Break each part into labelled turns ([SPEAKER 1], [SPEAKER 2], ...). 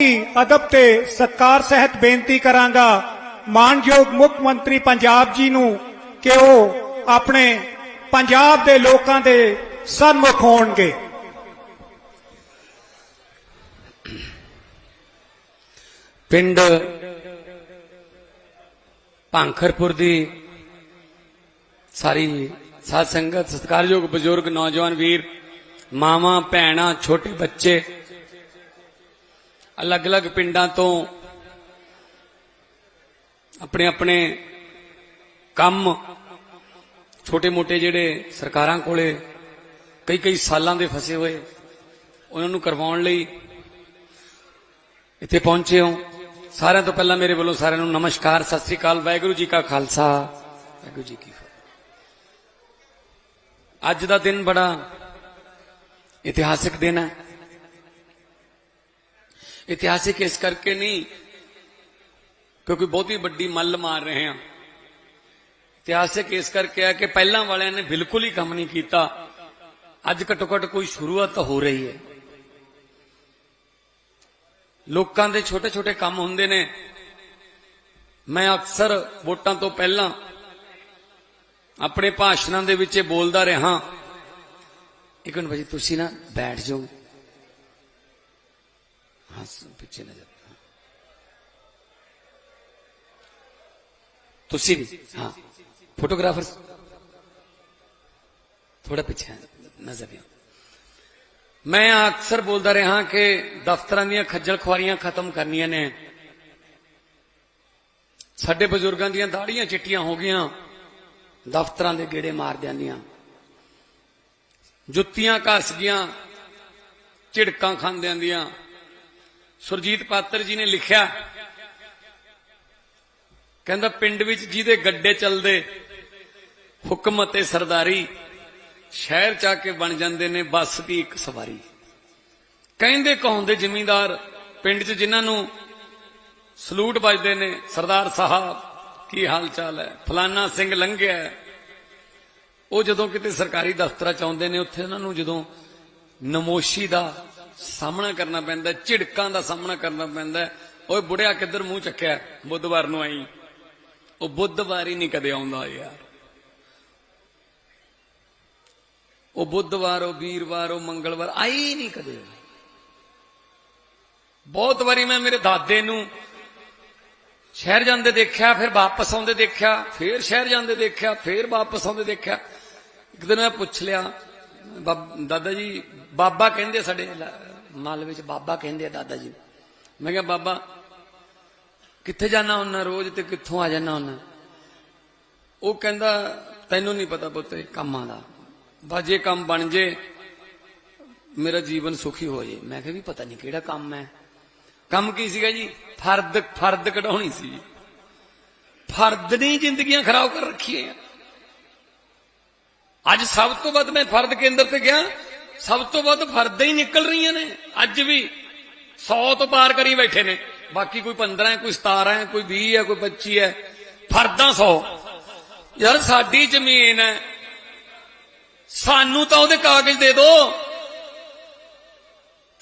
[SPEAKER 1] ਅਦਬ ਤੇ ਸਤਕਾਰ ਸਹਿਤ ਬੇਨਤੀ ਕਰਾਂਗਾ, ਮਾਨਯੋਗ ਮੁੱਖ ਮੰਤਰੀ ਪੰਜਾਬ ਜੀ ਨੂੰ ਕਿ ਉਹ ਆਪਣੇ ਪੰਜਾਬ ਦੇ ਲੋਕਾਂ ਦੇ ਸਨਮੁਖ ਹੋਣਗੇ।
[SPEAKER 2] ਪਿੰਡ ਭਾਂਖਰਪੁਰ ਦੀ ਸਾਰੀ ਸਾਧ ਸੰਗਤ, ਸਤਿਕਾਰਯੋਗ ਬਜ਼ੁਰਗ, ਨੌਜਵਾਨ ਵੀਰ, ਮਾਵਾਂ, ਭੈਣਾਂ, ਛੋਟੇ ਬੱਚੇ ਅਲੱਗ-ਅਲੱਗ ਪਿੰਡਾਂ ਤੋਂ ਆਪਣੇ ਆਪਣੇ ਕੰਮ ਛੋਟੇ-ਮੋਟੇ ਜਿਹੜੇ ਸਰਕਾਰਾਂ ਕੋਲੇ ਕਈ ਕਈ ਸਾਲਾਂ ਦੇ ਫਸੇ ਹੋਏ, ਉਹਨਾਂ ਨੂੰ ਕਰਵਾਉਣ ਲਈ ਇੱਥੇ ਪਹੁੰਚੇ ਹੋ। ਸਾਰਿਆਂ ਤੋਂ ਪਹਿਲਾਂ ਮੇਰੇ ਵੱਲੋਂ ਸਾਰਿਆਂ ਨੂੰ ਨਮਸਕਾਰ, ਸਤਿ ਸ੍ਰੀ ਅਕਾਲ, ਵਾਹਿਗੁਰੂ ਜੀ ਕਾ ਖਾਲਸਾ, ਵਾਹਿਗੁਰੂ ਜੀ ਕੀ ਫਤਿਹ। ਅੱਜ ਦਾ ਦਿਨ ਬੜਾ ਇਤਿਹਾਸਿਕ ਦਿਨ ਹੈ। ਇਤਿਹਾਸਿਕ ਇਸ ਕਰਕੇ ਨਹੀਂ, ਕਿਉਂਕਿ ਬਹੁਤੀ ਵੱਡੀ ਮੱਲ ਮਾਰ ਰਹੇ ਹਾਂ। ਇਤਿਹਾਸਿਕ ਇਸ ਕਰਕੇ ਹੈ ਕਿ ਪਹਿਲਾਂ ਵਾਲਿਆਂ ਨੇ ਬਿਲਕੁਲ ਹੀ ਕੰਮ ਨਹੀਂ ਕੀਤਾ। ਅੱਜ ਘੱਟੋ ਘੱਟ ਕੋਈ ਸ਼ੁਰੂਆਤ ਹੋ ਰਹੀ ਹੈ। ਲੋਕਾਂ ਦੇ ਛੋਟੇ ਛੋਟੇ ਕੰਮ ਹੁੰਦੇ ਨੇ। ਮੈਂ ਅਕਸਰ ਵੋਟਾਂ ਤੋਂ ਪਹਿਲਾਂ ਆਪਣੇ ਭਾਸ਼ਣਾਂ ਦੇ ਵਿੱਚ ਇਹ ਬੋਲਦਾ ਰਿਹਾ। ਇੱਕ ਮਿੰਟ ਭਾਜੀ, ਤੁਸੀਂ ਨਾ ਬੈਠ ਜਾਓ। ਹਾਂ ਪਿੱਛੇ ਨਾ ਤੁਸੀਂ ਵੀ, ਹਾਂ। ਫੋਟੋਗ੍ਰਾਫਰ ਥੋੜਾ ਪਿੱਛੇ ਨਜ਼ਰ ਦਿਓ। ਮੈਂ ਅਕਸਰ ਬੋਲਦਾ ਰਿਹਾ ਕਿ ਦਫ਼ਤਰਾਂ ਦੀਆਂ ਖੱਜਲ ਖੁਆਰੀਆਂ ਖਤਮ ਕਰਨੀਆਂ ਨੇ। ਸਾਡੇ ਬਜ਼ੁਰਗਾਂ ਦੀਆਂ ਦਾੜੀਆਂ ਚਿੱਟੀਆਂ ਹੋ ਗਈਆਂ। ਦਫ਼ਤਰਾਂ ਦੇ ਗੇੜੇ ਮਾਰ ਜਾਂਦੀਆਂ ਜੁੱਤੀਆਂ ਘਸ ਗਈਆਂ। ਝਿੜਕਾਂ ਖਾਂਦਿਆਂ ਦੀਆਂ। ਸੁਰਜੀਤ ਪਾਤਰ ਜੀ ਨੇ ਲਿਖਿਆ, ਕਹਿੰਦਾ ਪਿੰਡ ਵਿੱਚ ਜਿਹਦੇ ਗੱਡੇ ਚੱਲਦੇ, ਹੁਕਮ ਅਤੇ ਸਰਦਾਰੀ ਸ਼ਹਿਰ ਚ ਆ ਕੇ ਬਣ ਜਾਂਦੇ ਨੇ, ਬੱਸ ਦੀ ਇੱਕ ਸਵਾਰੀ। ਕਹਿੰਦੇ ਕਹਾਉਂਦੇ ਜ਼ਿਮੀਂਦਾਰ, ਪਿੰਡ 'ਚ ਜਿਨ੍ਹਾਂ ਨੂੰ ਸਲੂਟ ਵੱਜਦੇ ਨੇ, ਸਰਦਾਰ ਸਾਹਿਬ, ਕੀ ਹਾਲ ਚਾਲ ਹੈ? ਫਲਾਨਾ ਸਿੰਘ ਲੰਘਿਆ ਉਹ ਜਦੋਂ ਕਿਤੇ ਸਰਕਾਰੀ ਦਫ਼ਤਰਾਂ ਚ ਆਉਂਦੇ ਨੇ, ਉੱਥੇ ਉਹਨਾਂ ਨੂੰ ਜਦੋਂ ਨਮੋਸ਼ੀ ਦਾ ਸਾਹਮਣਾ ਕਰਨਾ ਪੈਂਦਾ, ਝਿੜਕਾਂ ਦਾ ਸਾਹਮਣਾ ਕਰਨਾ ਪੈਂਦਾ। ਹੈ। ਓਏ ਬੁੜਿਆ, ਕਿੱਧਰ ਮੂੰਹ ਚੱਕਿਆ? ਬੁੱਧਵਾਰ ਨੂੰ ਆਈ। ਉਹ ਬੁੱਧਵਾਰ ਹੀ ਨਹੀਂ ਕਦੇ ਆਉਂਦਾ ਯਾਰ। ਉਹ ਬੁੱਧਵਾਰ, ਉਹ ਵੀਰਵਾਰ, ਉਹ ਮੰਗਲਵਾਰ, ਆਈ ਨਹੀਂ ਕਦੇ। ਬਹੁਤ ਵਾਰੀ ਮੈਂ ਮੇਰੇ ਦਾਦੇ ਨੂੰ ਸ਼ਹਿਰ ਜਾਂਦੇ ਦੇਖਿਆ, ਫਿਰ ਵਾਪਸ ਆਉਂਦੇ ਦੇਖਿਆ, ਫਿਰ ਸ਼ਹਿਰ ਜਾਂਦੇ ਦੇਖਿਆ, ਫਿਰ ਵਾਪਸ ਆਉਂਦੇ ਦੇਖਿਆ। ਇੱਕ ਦਿਨ ਮੈਂ ਪੁੱਛ ਲਿਆ, ਬਾਬ- ਦਾਦਾ ਜੀ, ਬਾਬਾ ਕਹਿੰਦੇ ਸਾਡੇ ਮੱਲ ਵਿੱਚ ਬਾਬਾ ਕਹਿੰਦੇ ਆ ਦਾਦਾ ਜੀ ਮੈਂ ਕਿਹਾ, ਬਾਬਾ, ਕਿੱਥੇ ਜਾਣਾ ਹੁੰਨਾ ਰੋਜ਼ ਤੇ ਕਿੱਥੋਂ ਆ ਜਾਣਾ ਹੁੰਨਾ ਉਹ ਕਹਿੰਦਾ, ਤੈਨੂੰ ਨਹੀਂ ਪਤਾ ਪੁੱਤੇ, ਕੰਮਾਂ ਦਾ। ਬਸ ਜੇ ਕੰਮ ਬਣ ਜੇ, ਮੇਰਾ ਜੀਵਨ ਸੁਖੀ ਹੋ ਜੇ। ਮੈਂ ਕਿਹਾ ਵੀ ਪਤਾ ਨਹੀਂ ਕਿਹੜਾ ਕੰਮ ਹੈ। ਕੰਮ ਕੀ ਸੀਗਾ ਜੀ? ਫਰਦ ਫਰਦ ਕਢਾਉਣੀ ਸੀ। ਫਰਦ ਨੇ ਜ਼ਿੰਦਗੀਆਂ ਖਰਾਬ ਕਰ ਰੱਖੀਆਂ। ਅੱਜ ਸਭ ਤੋਂ ਵੱਧ ਮੈਂ ਫਰਦ ਕੇਂਦਰ ਤੇ ਗਿਆ। ਸਭ ਤੋਂ ਵੱਧ ਫਰਦਾਂ ਹੀ ਨਿਕਲ ਰਹੀਆਂ ਨੇ। ਅੱਜ ਵੀ 100 ਤੋਂ ਪਾਰ ਕਰੀ ਬੈਠੇ ਨੇ। ਬਾਕੀ ਕੋਈ 15 ਹੈ, ਕੋਈ 17 ਹੈ, ਕੋਈ 20 ਹੈ, ਕੋਈ 25 ਹੈ। ਫਰਦਾਂ 100 ਯਾਰ ਸਾਡੀ ਜ਼ਮੀਨ ਹੈ। ਸਾਨੂੰ ਤਾਂ ਉਹਦੇ ਕਾਗਜ਼ ਦੇ ਦਿਓ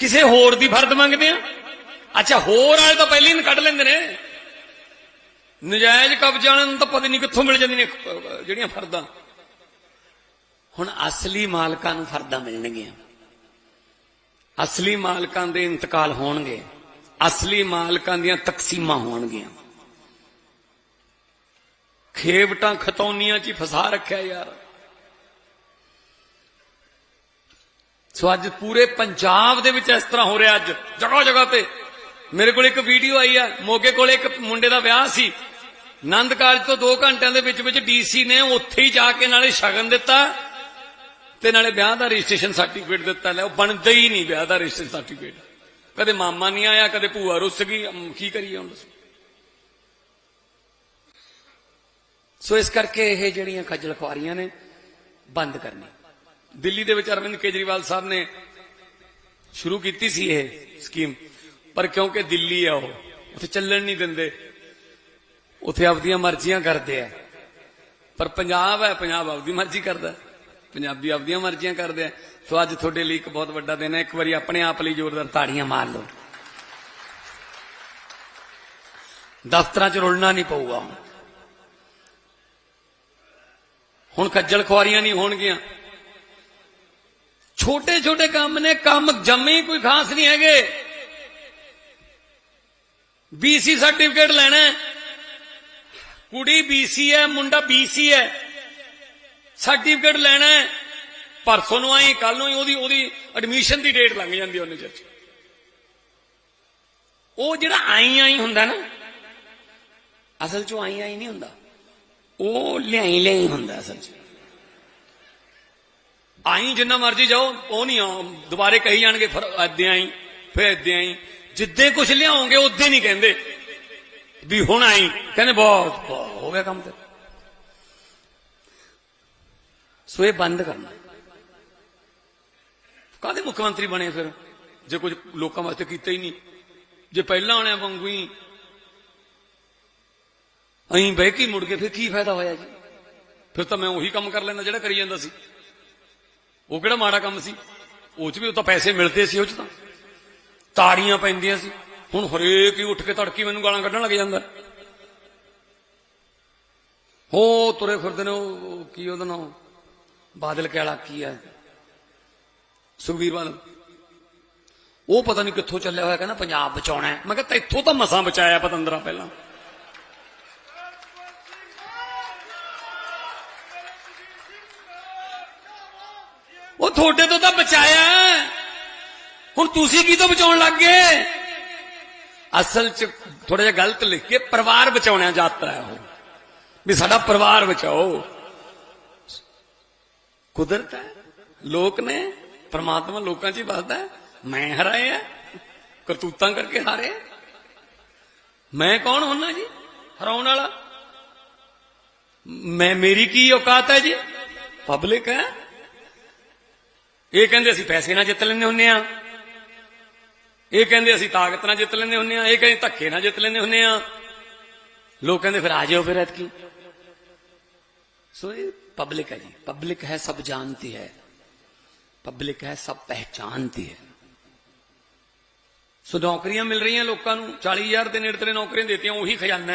[SPEAKER 2] ਕਿਸੇ ਹੋਰ ਦੀ ਫਰਦ ਮੰਗਦੇ ਆ ਅੱਛਾ, ਹੋਰ ਵਾਲੇ ਤਾਂ ਪਹਿਲਾਂ ਹੀ ਕੱਢ ਲੈਂਦੇ ਨੇ। ਨਜਾਇਜ਼ ਕਬਜ਼ਾਂ ਨੂੰ ਤਾਂ ਪਤਾ ਨਹੀਂ ਕਿੱਥੋਂ ਮਿਲ ਜਾਂਦੀਆਂ ਨੇ ਜਿਹੜੀਆਂ ਫਰਦਾਂ। ਹੁਣ ਅਸਲੀ ਮਾਲਕਾਂ ਨੂੰ ਫਰਦਾਂ ਮਿਲਣਗੀਆਂ। ਅਸਲੀ ਮਾਲਕਾਂ ਦੇ ਇੰਤਕਾਲ ਹੋਣਗੇ। ਅਸਲੀ ਮਾਲਕਾਂ ਦੀਆਂ ਤਕਸੀਮਾਂ ਹੋਣਗੀਆਂ। ਖੇਵਟਾਂ ਖਤੌਨੀਆਂ 'ਚ ਹੀ ਫਸਾ ਰੱਖਿਆ ਯਾਰ। ਸੋ ਅੱਜ ਪੂਰੇ ਪੰਜਾਬ ਦੇ ਵਿੱਚ ਇਸ ਤਰ੍ਹਾਂ ਹੋ ਰਿਹਾ ਅੱਜ ਜਗ੍ਹਾ ਜਗ੍ਹਾ ਤੇ। ਮੇਰੇ ਕੋਲ ਇੱਕ ਵੀਡੀਓ ਆਈ ਆ, ਮੋਗੇ ਕੋਲ ਇੱਕ ਮੁੰਡੇ ਦਾ ਵਿਆਹ ਸੀ। ਨੰਦ ਕਾਲਜ ਤੋਂ 2 ਘੰਟਿਆਂ ਦੇ ਵਿੱਚ ਵਿੱਚ ਡੀਸੀ ਨੇ ਉੱਥੇ ਹੀ ਜਾ ਕੇ ਨਾਲੇ ਸ਼ਗਨ ਦਿੱਤਾ। ਤੇ ਨਾਲੇ ਵਿਆਹ ਦਾ ਰਜਿਸਟ੍ਰੇਸ਼ਨ ਸਰਟੀਫਿਕੇਟ ਦਿੱਤਾ ਲੈ, ਉਹ ਬਣਦਾ ਹੀ ਨਹੀਂ ਵਿਆਹ ਦਾ ਰਜਿਸਟ੍ਰੇਸ਼ਨ ਸਰਟੀਫਿਕੇਟ। ਕਦੇ ਮਾਮਾ ਨਹੀਂ ਆਇਆ, ਕਦੇ ਭੂਆ ਰੁੱਸ ਗਈ ਕੀ ਕਰੀਏ ਹੁਣ ਸੋ ਇਸ ਕਰਕੇ ਇਹ ਜਿਹੜੀਆਂ ਖੱਜਲ ਖੁਆਰੀਆਂ ਨੇ, ਬੰਦ ਕਰਨੀ ਦਿੱਲੀ ਦੇ ਵਿੱਚ ਅਰਵਿੰਦ ਕੇਜਰੀਵਾਲ ਸਾਹਿਬ ਨੇ ਸ਼ੁਰੂ ਕੀਤੀ ਸੀ ਇਹ ਸਕੀਮ, ਪਰ ਕਿਉਂਕਿ ਦਿੱਲੀ ਆ ਉਹ, ਉੱਥੇ ਚੱਲਣ ਨਹੀਂ ਦਿੰਦੇ, ਉੱਥੇ ਆਪਦੀਆਂ ਮਰਜ਼ੀਆਂ ਕਰਦੇ ਆ। ਪਰ ਪੰਜਾਬ ਹੈ, ਪੰਜਾਬ ਆਪਦੀ ਮਰਜ਼ੀ ਕਰਦਾ। ਹੈ। ਪੰਜਾਬੀ ਆਪਦੀਆਂ ਮਰਜ਼ੀਆਂ ਕਰਦੇ ਆ। ਸੋ ਅੱਜ ਤੁਹਾਡੇ ਲਈ ਇੱਕ ਬਹੁਤ ਵੱਡਾ ਦਿਨ ਹੈ। ਇੱਕ ਵਾਰੀ ਆਪਣੇ ਆਪ ਲਈ ਜ਼ੋਰਦਾਰ ਤਾੜੀਆਂ ਮਾਰ ਲਓ। ਦਫ਼ਤਰਾਂ 'ਚ ਰੁਲਣਾ ਨਹੀਂ ਪਊਗਾ ਹੁਣ। ਹੁਣ ਖੱਜਲ ਖੁਆਰੀਆਂ ਨਹੀਂ ਹੋਣਗੀਆਂ। ਛੋਟੇ ਛੋਟੇ ਕੰਮ ਨੇ, ਕੰਮ ਜੰਮੇ ਕੋਈ ਖਾਸ ਨਹੀਂ ਹੈਗੇ। ਬੀਸੀ ਸਰਟੀਫਿਕੇਟ ਲੈਣਾ ਹੈ। ਕੁੜੀ ਬੀਸੀ ਹੈ, ਮੁੰਡਾ ਬੀਸੀ ਹੈ। ਸਰਟੀਫਿਕੇਟ ਲੈਣਾ ਹੈ ਪਰਸੋਂ ਨੂੰ ਆਈ ਕੱਲ ਨੂੰ ਹੀ ਉਹਦੀ ਉਹਦੀ ਐਡਮਿਸ਼ਨ ਦੀ ਡੇਟ ਲੰਘ ਜਾਂਦੀ ਉਹਨੇ ਚ ਉਹ ਜਿਹੜਾ ਆਈ ਆਈ ਹੁੰਦਾ ਨਾ, ਅਸਲ ਚ ਆਈ ਆਈ ਨਹੀਂ ਹੁੰਦਾ। ਉਹ ਲਿਆਈ ਲਿਆਈ ਹੁੰਦਾ ਅਸਲ ਚ। ਆਈ ਜਿੰਨਾ ਮਰਜ਼ੀ ਜਾਓ, ਉਹ ਨਹੀਂ ਆ ਦੁਬਾਰੇ ਕਹੀ ਜਾਣਗੇ ਫਿਰ ਏਦਾਂ ਆਈ, ਫਿਰ ਏਦਾਂ ਆਈ। ਜਿੱਦੇ ਕੁਝ ਲਿਆਓਗੇ ਉਦੋਂ ਨਹੀਂ ਕਹਿੰਦੇ। ਵੀ ਹੁਣ ਆਈ। ਕਹਿੰਦੇ, ਬਹੁਤ ਬਹੁਤ, ਹੋ ਗਿਆ ਕੰਮ ਤੇ ਸੋ ਇਹ ਬੰਦ ਕਰਨਾ। ਕਾਹਦੇ ਮੁੱਖ ਮੰਤਰੀ ਬਣੇ ਫਿਰ? ਜੇ ਕੁਝ ਲੋਕਾਂ ਵਾਸਤੇ ਕੀਤਾ ਹੀ ਨਹੀਂ। ਜੇ ਪਹਿਲਾਂ ਆਣਿਆ ਵਾਂਗੂ ਹੀ ਅਹੀਂ ਬਹਿ ਕੇ ਮੁੜ ਕੇ ਫਿਰ ਕੀ ਫਾਇਦਾ ਹੋਇਆ ਜੀ? ਫਿਰ ਤਾਂ ਮੈਂ ਉਹੀ ਕੰਮ ਕਰ ਲੈਂਦਾ ਜਿਹੜਾ ਕਰੀ ਜਾਂਦਾ ਸੀ। ਉਹ ਕਿਹੜਾ ਮਾੜਾ ਕੰਮ ਸੀ? ਉਹ ਚ ਵੀ ਉਹ ਤਾਂ ਪੈਸੇ ਮਿਲਦੇ ਸੀ ਉਹ ਚ ਤਾਂ। ਤਾੜੀਆਂ ਪੈਂਦੀਆਂ ਸੀ। ਹੁਣ ਹਰੇਕ ਹੀ ਉੱਠ ਕੇ ਤੜਕੀ ਮੈਨੂੰ ਗਾਲਾਂ ਕੱਢਣ ਲੱਗ ਜਾਂਦਾ। ਹੋ ਤੁਰੇ ਫਿਰਦੇ ਨੇ ਉਹ ਉਹ ਕੀ ਉਹਦਾ ਨਾਮ? ਬਾਦਲ ਕੇ ਵਾਲਾ ਕੀ ਹੈ? ਸੁਖਬੀਰ ਬਾਦਲ। ਉਹ ਪਤਾ ਨਹੀਂ ਕਿੱਥੋਂ ਚੱਲਿਆ ਹੋਇਆ, ਕਹਿੰਦਾ ਪੰਜਾਬ ਬਚਾਉਣਾ ਹੈ। ਮੈਂ ਕਿਹਾ ਤੈਥੋਂ ਤਾਂ ਮਸਾਂ ਬਚਾਇਆ ਪਤੰਦਰਾ ਪਹਿਲਾਂ। ਉਹ ਤੁਹਾਡੇ ਤੋਂ ਤਾਂ ਬਚਾਇਆ ਹੁਣ ਤੁਸੀਂ ਕੀ ਤੋਂ ਬਚਾਉਣ ਲੱਗ ਗਏ? ਅਸਲ ਚ ਥੋੜਾ ਜਿਹਾ ਗਲਤ ਲਿਖ ਕੇ ਪਰਿਵਾਰ ਬਚਾਉਣਾ ਜਾਂਦਾ ਹੈ ਉਹ। ਵੀ ਸਾਡਾ ਪਰਿਵਾਰ ਬਚਾਓ। ਕੁਦਰਤ ਹੈ, ਲੋਕ ਨੇ, ਪਰਮਾਤਮਾ ਲੋਕਾਂ 'ਚ ਹੀ ਵੱਸਦਾ ਮੈਂ ਹਰਾਏ ਆ ਕਰਤੂਤਾਂ ਕਰਕੇ ਹਾਰੇ ਮੈਂ ਕੌਣ ਹੁੰਨਾ ਜੀ, ਹਰਾਉਣ ਵਾਲਾ? ਮੈਂ, ਮੇਰੀ ਕੀ ਔਕਾਤ ਹੈ ਜੀ? ਪਬਲਿਕ ਹੈ। ਇਹ ਕਹਿੰਦੇ ਅਸੀਂ ਪੈਸੇ ਨਾਲ ਜਿੱਤ ਲੈਂਦੇ ਹੁੰਨੇ ਆ। ਇਹ ਕਹਿੰਦੇ ਅਸੀਂ ਤਾਕਤ ਨਾਲ ਜਿੱਤ ਲੈਂਦੇ ਹੁੰਨੇ ਆ। ਇਹ ਕਹਿੰਦੇ ਧੱਕੇ ਨਾਲ ਜਿੱਤ ਲੈਂਦੇ ਹੁੰਨੇ ਆ। ਲੋਕ ਕਹਿੰਦੇ ਫਿਰ ਆ ਜਾਓ ਫਿਰ ਐਤਕੀ। ਸੋ ਇਹ پبلک ہے جی۔ پبلک ہے سب جانتی ہے۔ پبلک ہے سب پہچانتی ہے۔ سو نوکریاں مل رہی ہیں لوگوں چالی ہزار کے نڑترے نوکریاں دیتے ہیں وہی خزانہ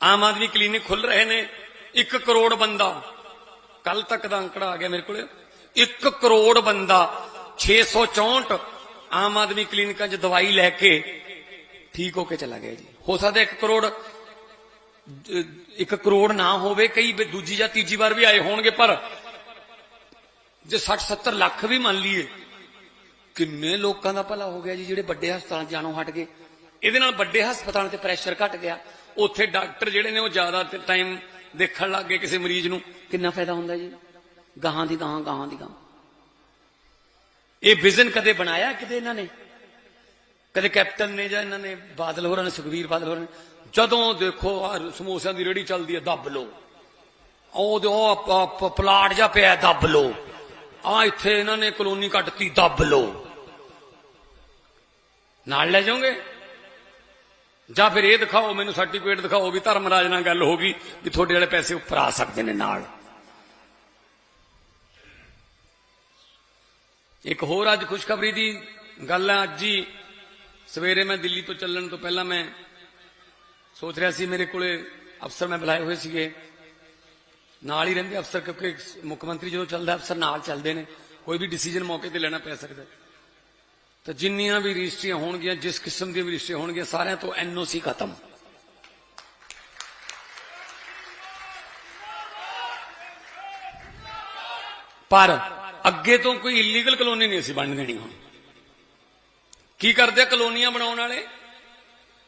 [SPEAKER 2] آم آدمی کلینک کھل رہے ہیں ایک کروڑ بندہ۔ کل تک کا اکڑا آ گیا میرے کو ایک کروڑ بندہ۔ چھ سو چونٹ آم آدمی کلینک دوائی لے کے ٹھیک ہو کے چلا گیا جی۔ ہو سکتا ایک کروڑ ਇੱਕ ਕਰੋੜ ਨਾ ਹੋਵੇ, ਕਈ ਦੂਜੀ ਜਾਂ ਤੀਜੀ ਵਾਰ ਵੀ ਆਏ ਹੋਣਗੇ, ਪਰ ਜੇ 60 70 ਲੱਖ ਵੀ ਮੰਨ ਲਈਏ, ਕਿੰਨੇ ਲੋਕਾਂ ਦਾ ਭਲਾ ਹੋ ਗਿਆ ਜੀ, ਜਿਹੜੇ ਵੱਡੇ ਹਸਪਤਾਲਾਂ 'ਚ ਜਾਣੋਂ ਹਟ ਗਏ। ਇਹਦੇ ਨਾਲ ਵੱਡੇ ਹਸਪਤਾਲਾਂ ਤੇ ਪ੍ਰੈਸ਼ਰ ਘਟ ਗਿਆ। ਉੱਥੇ ਡਾਕਟਰ ਜਿਹੜੇ ਨੇ, ਉਹ ਜ਼ਿਆਦਾ ਟਾਈਮ ਦੇਖਣ ਲੱਗ ਗਏ ਕਿਸੇ ਮਰੀਜ਼ ਨੂੰ। ਕਿੰਨਾ ਫਾਇਦਾ ਹੁੰਦਾ ਜੀ? ਗਾਹਾਂ ਦੀ ਗਾਹਾਂ ਗਾਹਾਂ ਦੀ ਗਾਹਾਂ। ਇਹ ਵਿਜ਼ਨ ਕਦੇ ਬਣਾਇਆ ਕਿਤੇ ਇਹਨਾਂ ਨੇ? ਕਦੇ ਕੈਪਟਨ ਨੇ ਜਾਂ ਇਹਨਾਂ ਨੇ ਬਾਦਲ ਹੋਰਾਂ ਨੇ ਸੁਖਵੀਰ ਬਾਦਲ ਹੋਰਾਂ ਨੇ? ਜਦੋਂ ਦੇਖੋ ਆਹ ਸਮੋਸਿਆਂ ਦੀ ਰੇੜੀ ਚੱਲਦੀ ਹੈ, ਦੱਬ ਲੋ ਉਹ ਪਲਾਟ ਜਾ ਪਿਆ, ਦੱਬ ਲੋ ਆ ਇੱਥੇ ਇਹਨਾਂ ਨੇ ਕਲੋਨੀ ਕੱਟਤੀ ਦੱਬ ਲੋ ਨਾਲ ਲੈ ਜਾਓਗੇ? ਜਾਂ ਫਿਰ ਇਹ ਦਿਖਾਓ, ਮੈਨੂੰ ਸਰਟੀਫਿਕੇਟ ਦਿਖਾਓ ਵੀ ਧਰਮਰਾਜ ਨਾਲ ਗੱਲ ਹੋ ਗਈ, ਵੀ ਤੁਹਾਡੇ ਵਾਲੇ ਪੈਸੇ ਉੱਪਰ ਆ ਸਕਦੇ ਨੇ ਨਾਲ। ਇੱਕ ਹੋਰ ਅੱਜ ਖੁਸ਼ਖਬਰੀ ਦੀ ਗੱਲ ਹੈ, ਅੱਜ ਹੀ ਸਵੇਰੇ ਮੈਂ ਦਿੱਲੀ ਤੋਂ ਚੱਲਣ ਤੋਂ ਪਹਿਲਾਂ ਮੈਂ ਸੋਚ ਰਿਹਾ ਸੀ ਮੇਰੇ ਕੋਲੇ ਅਫਸਰ ਮੈਂ ਬੁਲਾਏ ਹੋਏ ਸੀਗੇ। ਨਾਲ ਹੀ ਰਹਿੰਦੇ ਅਫਸਰ ਕਿਉਂਕਿ ਮੁੱਖ ਮੰਤਰੀ ਜਦੋਂ ਚੱਲਦਾ ਅਫਸਰ ਨਾਲ ਚੱਲਦੇ ਨੇ। ਕੋਈ ਵੀ ਡਿਸੀਜਨ ਮੌਕੇ ਤੇ ਲੈਣਾ ਪੈ ਸਕਦਾ ਤਾਂ ਜਿੰਨੀਆਂ ਵੀ ਰਜਿਸਟਰੀਆਂ ਹੋਣਗੀਆਂ, ਜਿਸ ਕਿਸਮ ਦੀਆਂ ਵੀ ਰਜਿਸਟਰੀਆਂ ਹੋਣਗੀਆਂ, ਸਾਰਿਆਂ ਤੋਂ ਐਨਓਸੀ ਖਤਮ। ਪਰ ਅੱਗੇ ਤੋਂ ਕੋਈ ਇਲੀਗਲ ਕਲੋਨੀ ਨਹੀਂ ਅਸੀਂ ਬਣ ਦੇਣੀ ਹੁਣ। ਕੀ ਕਰਦੇ ਆ, ਕਲੋਨੀਆਂ ਬਣਾਉਣ ਵਾਲੇ?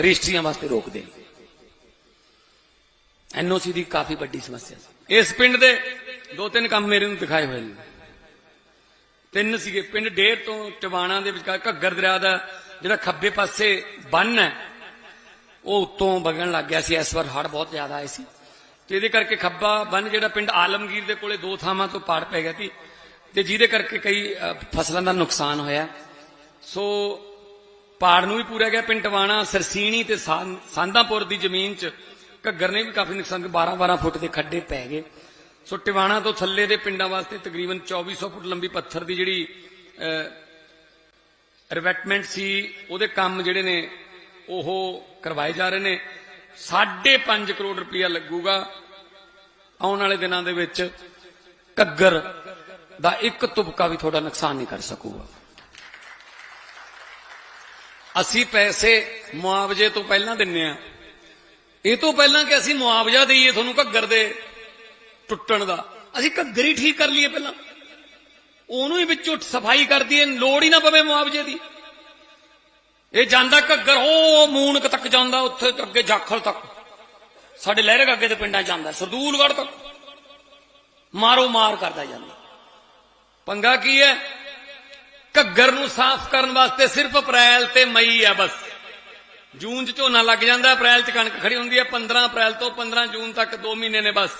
[SPEAKER 2] ਰਜਿਸਟਰੀਆਂ ਵਾਸਤੇ ਰੋਕਦੇ ਨਹੀਂ ਐਨਓਸੀ ਦੀ ਕਾਫੀ ਵੱਡੀ ਸਮੱਸਿਆ ਸੀ। ਇਸ ਪਿੰਡ ਦੇ ਦੋ ਤਿੰਨ ਕੰਮ ਮੇਰੇ ਨੂੰ ਦਿਖਾਏ ਹੋਏ ਨੇ। ਤਿੰਨ ਸੀਗੇ, ਪਿੰਡ ਡੇਰ ਤੋਂ ਟਵਾਣਾ ਦੇ ਵਿਚਕਾਰ ਘੱਗਰ ਦਰਿਆ ਦਾ ਜਿਹੜਾ ਖੱਬੇ ਪਾਸੇ ਬੰਨ ਹੈ, ਉਹ ਉੱਤੋਂ ਵਗਣ ਲੱਗ ਗਿਆ ਸੀ। ਇਸ ਵਾਰ ਹੜ ਬਹੁਤ ਜ਼ਿਆਦਾ ਆਏ ਸੀ। ਤੇ ਇਹਦੇ ਕਰਕੇ ਖੱਬਾ ਬੰਨ ਜਿਹੜਾ ਪਿੰਡ ਆਲਮਗੀਰ ਦੇ ਕੋਲੇ ਦੋ ਥਾਵਾਂ ਤੋਂ ਪਾੜ ਪੈ ਗਿਆ ਸੀ। ਤੇ ਜਿਹਦੇ ਕਰਕੇ ਕਈ ਫਸਲਾਂ ਦਾ ਨੁਕਸਾਨ ਹੋਇਆ। ਸੋ ਪਾੜ ਨੂੰ ਵੀ ਪੂਰਿਆ ਗਿਆ, ਪਿੰਡ ਟਵਾਣਾ ਸਰਸੀਣੀ ਤੇ ਸਾਂ- ਸਾਂਦਾਪੁਰ ਦੀ ਜ਼ਮੀਨ 'ਚ। ਘੱਗਰ ਨੇ ਵੀ ਕਾਫੀ ਨੁਕਸਾਨ 12 12 ਫੁੱਟ ਦੇ ਖੱਡੇ ਪੈ ਗਏ। ਸੋ ਟਿਵਾਣਾ ਤੋਂ ਥੱਲੇ ਦੇ ਪਿੰਡਾਂ ਵਾਸਤੇ ਤਕਰੀਬਨ 2400 ਫੁੱਟ ਲੰਬੀ ਪੱਥਰ ਦੀ ਜਿਹੜੀ ਰਿਵੈਟਮੈਂਟ ਸੀ, ਉਹਦੇ ਕੰਮ ਜਿਹੜੇ ਨੇ, ਉਹ ਕਰਵਾਏ ਜਾ ਰਹੇ ਨੇ। 5.5 ਕਰੋੜ ਰੁਪਇਆ ਲੱਗੂਗਾ ਆਉਣ ਵਾਲੇ ਦਿਨਾਂ ਦੇ ਵਿੱਚ। ਘੱਗਰ ਦਾ ਇੱਕ ਤੁਪਕਾ ਵੀ ਤੁਹਾਡਾ ਨੁਕਸਾਨ ਨਹੀਂ ਕਰ ਸਕੂਗਾ। ਅਸੀਂ ਪੈਸੇ ਮੁਆਵਜ਼ੇ ਤੋਂ ਪਹਿਲਾਂ ਦਿੰਨੇ ਆ। ਇਹ ਤੋਂ ਪਹਿਲਾਂ ਕਿ ਅਸੀਂ ਮੁਆਵਜ਼ਾ ਦਈਏ ਤੁਹਾਨੂੰ ਘੱਗਰ ਦੇ ਟੁੱਟਣ ਦਾ। ਅਸੀਂ ਘੱਗਰ ਹੀ ਠੀਕ ਕਰ ਲਈਏ ਪਹਿਲਾਂ। ਉਹਨੂੰ ਹੀ ਵਿੱਚੋਂ ਸਫ਼ਾਈ ਕਰ ਦਈਏ, ਲੋੜ ਹੀ ਨਾ ਪਵੇ ਮੁਆਵਜ਼ੇ ਦੀ। ਇਹ ਜਾਂਦਾ ਘੱਗਰ ਉਹ ਮੂਨਕ ਤੱਕ ਜਾਂਦਾ, ਉੱਥੇ ਅੱਗੇ ਜਾਖਲ ਤੱਕ। ਸਾਡੇ ਲਹਿਰੇ ਅੱਗੇ ਦੇ ਪਿੰਡਾਂ ਜਾਂਦਾ, ਸਰਦੂਲਗੜ੍ਹ ਤੱਕ। ਮਾਰੋ ਮਾਰ ਕਰਦਾ ਜਾਂਦਾ। ਪੰਗਾ ਕੀ ਹੈ? ਘੱਗਰ ਨੂੰ ਸਾਫ਼ ਕਰਨ ਵਾਸਤੇ ਸਿਰਫ ਅਪ੍ਰੈਲ ਤੇ ਮਈ ਹੈ ਬਸ। ਜੂਨ 'ਚ ਝੋਨਾ ਲੱਗ ਜਾਂਦਾ, ਅਪ੍ਰੈਲ 'ਚ ਕਣਕ ਖੜੀ ਹੁੰਦੀ ਹੈ 15 ਅਪ੍ਰੈਲ ਤੋਂ 15 ਜੂਨ ਤੱਕ 2 ਮਹੀਨੇ ਨੇ ਬਸ।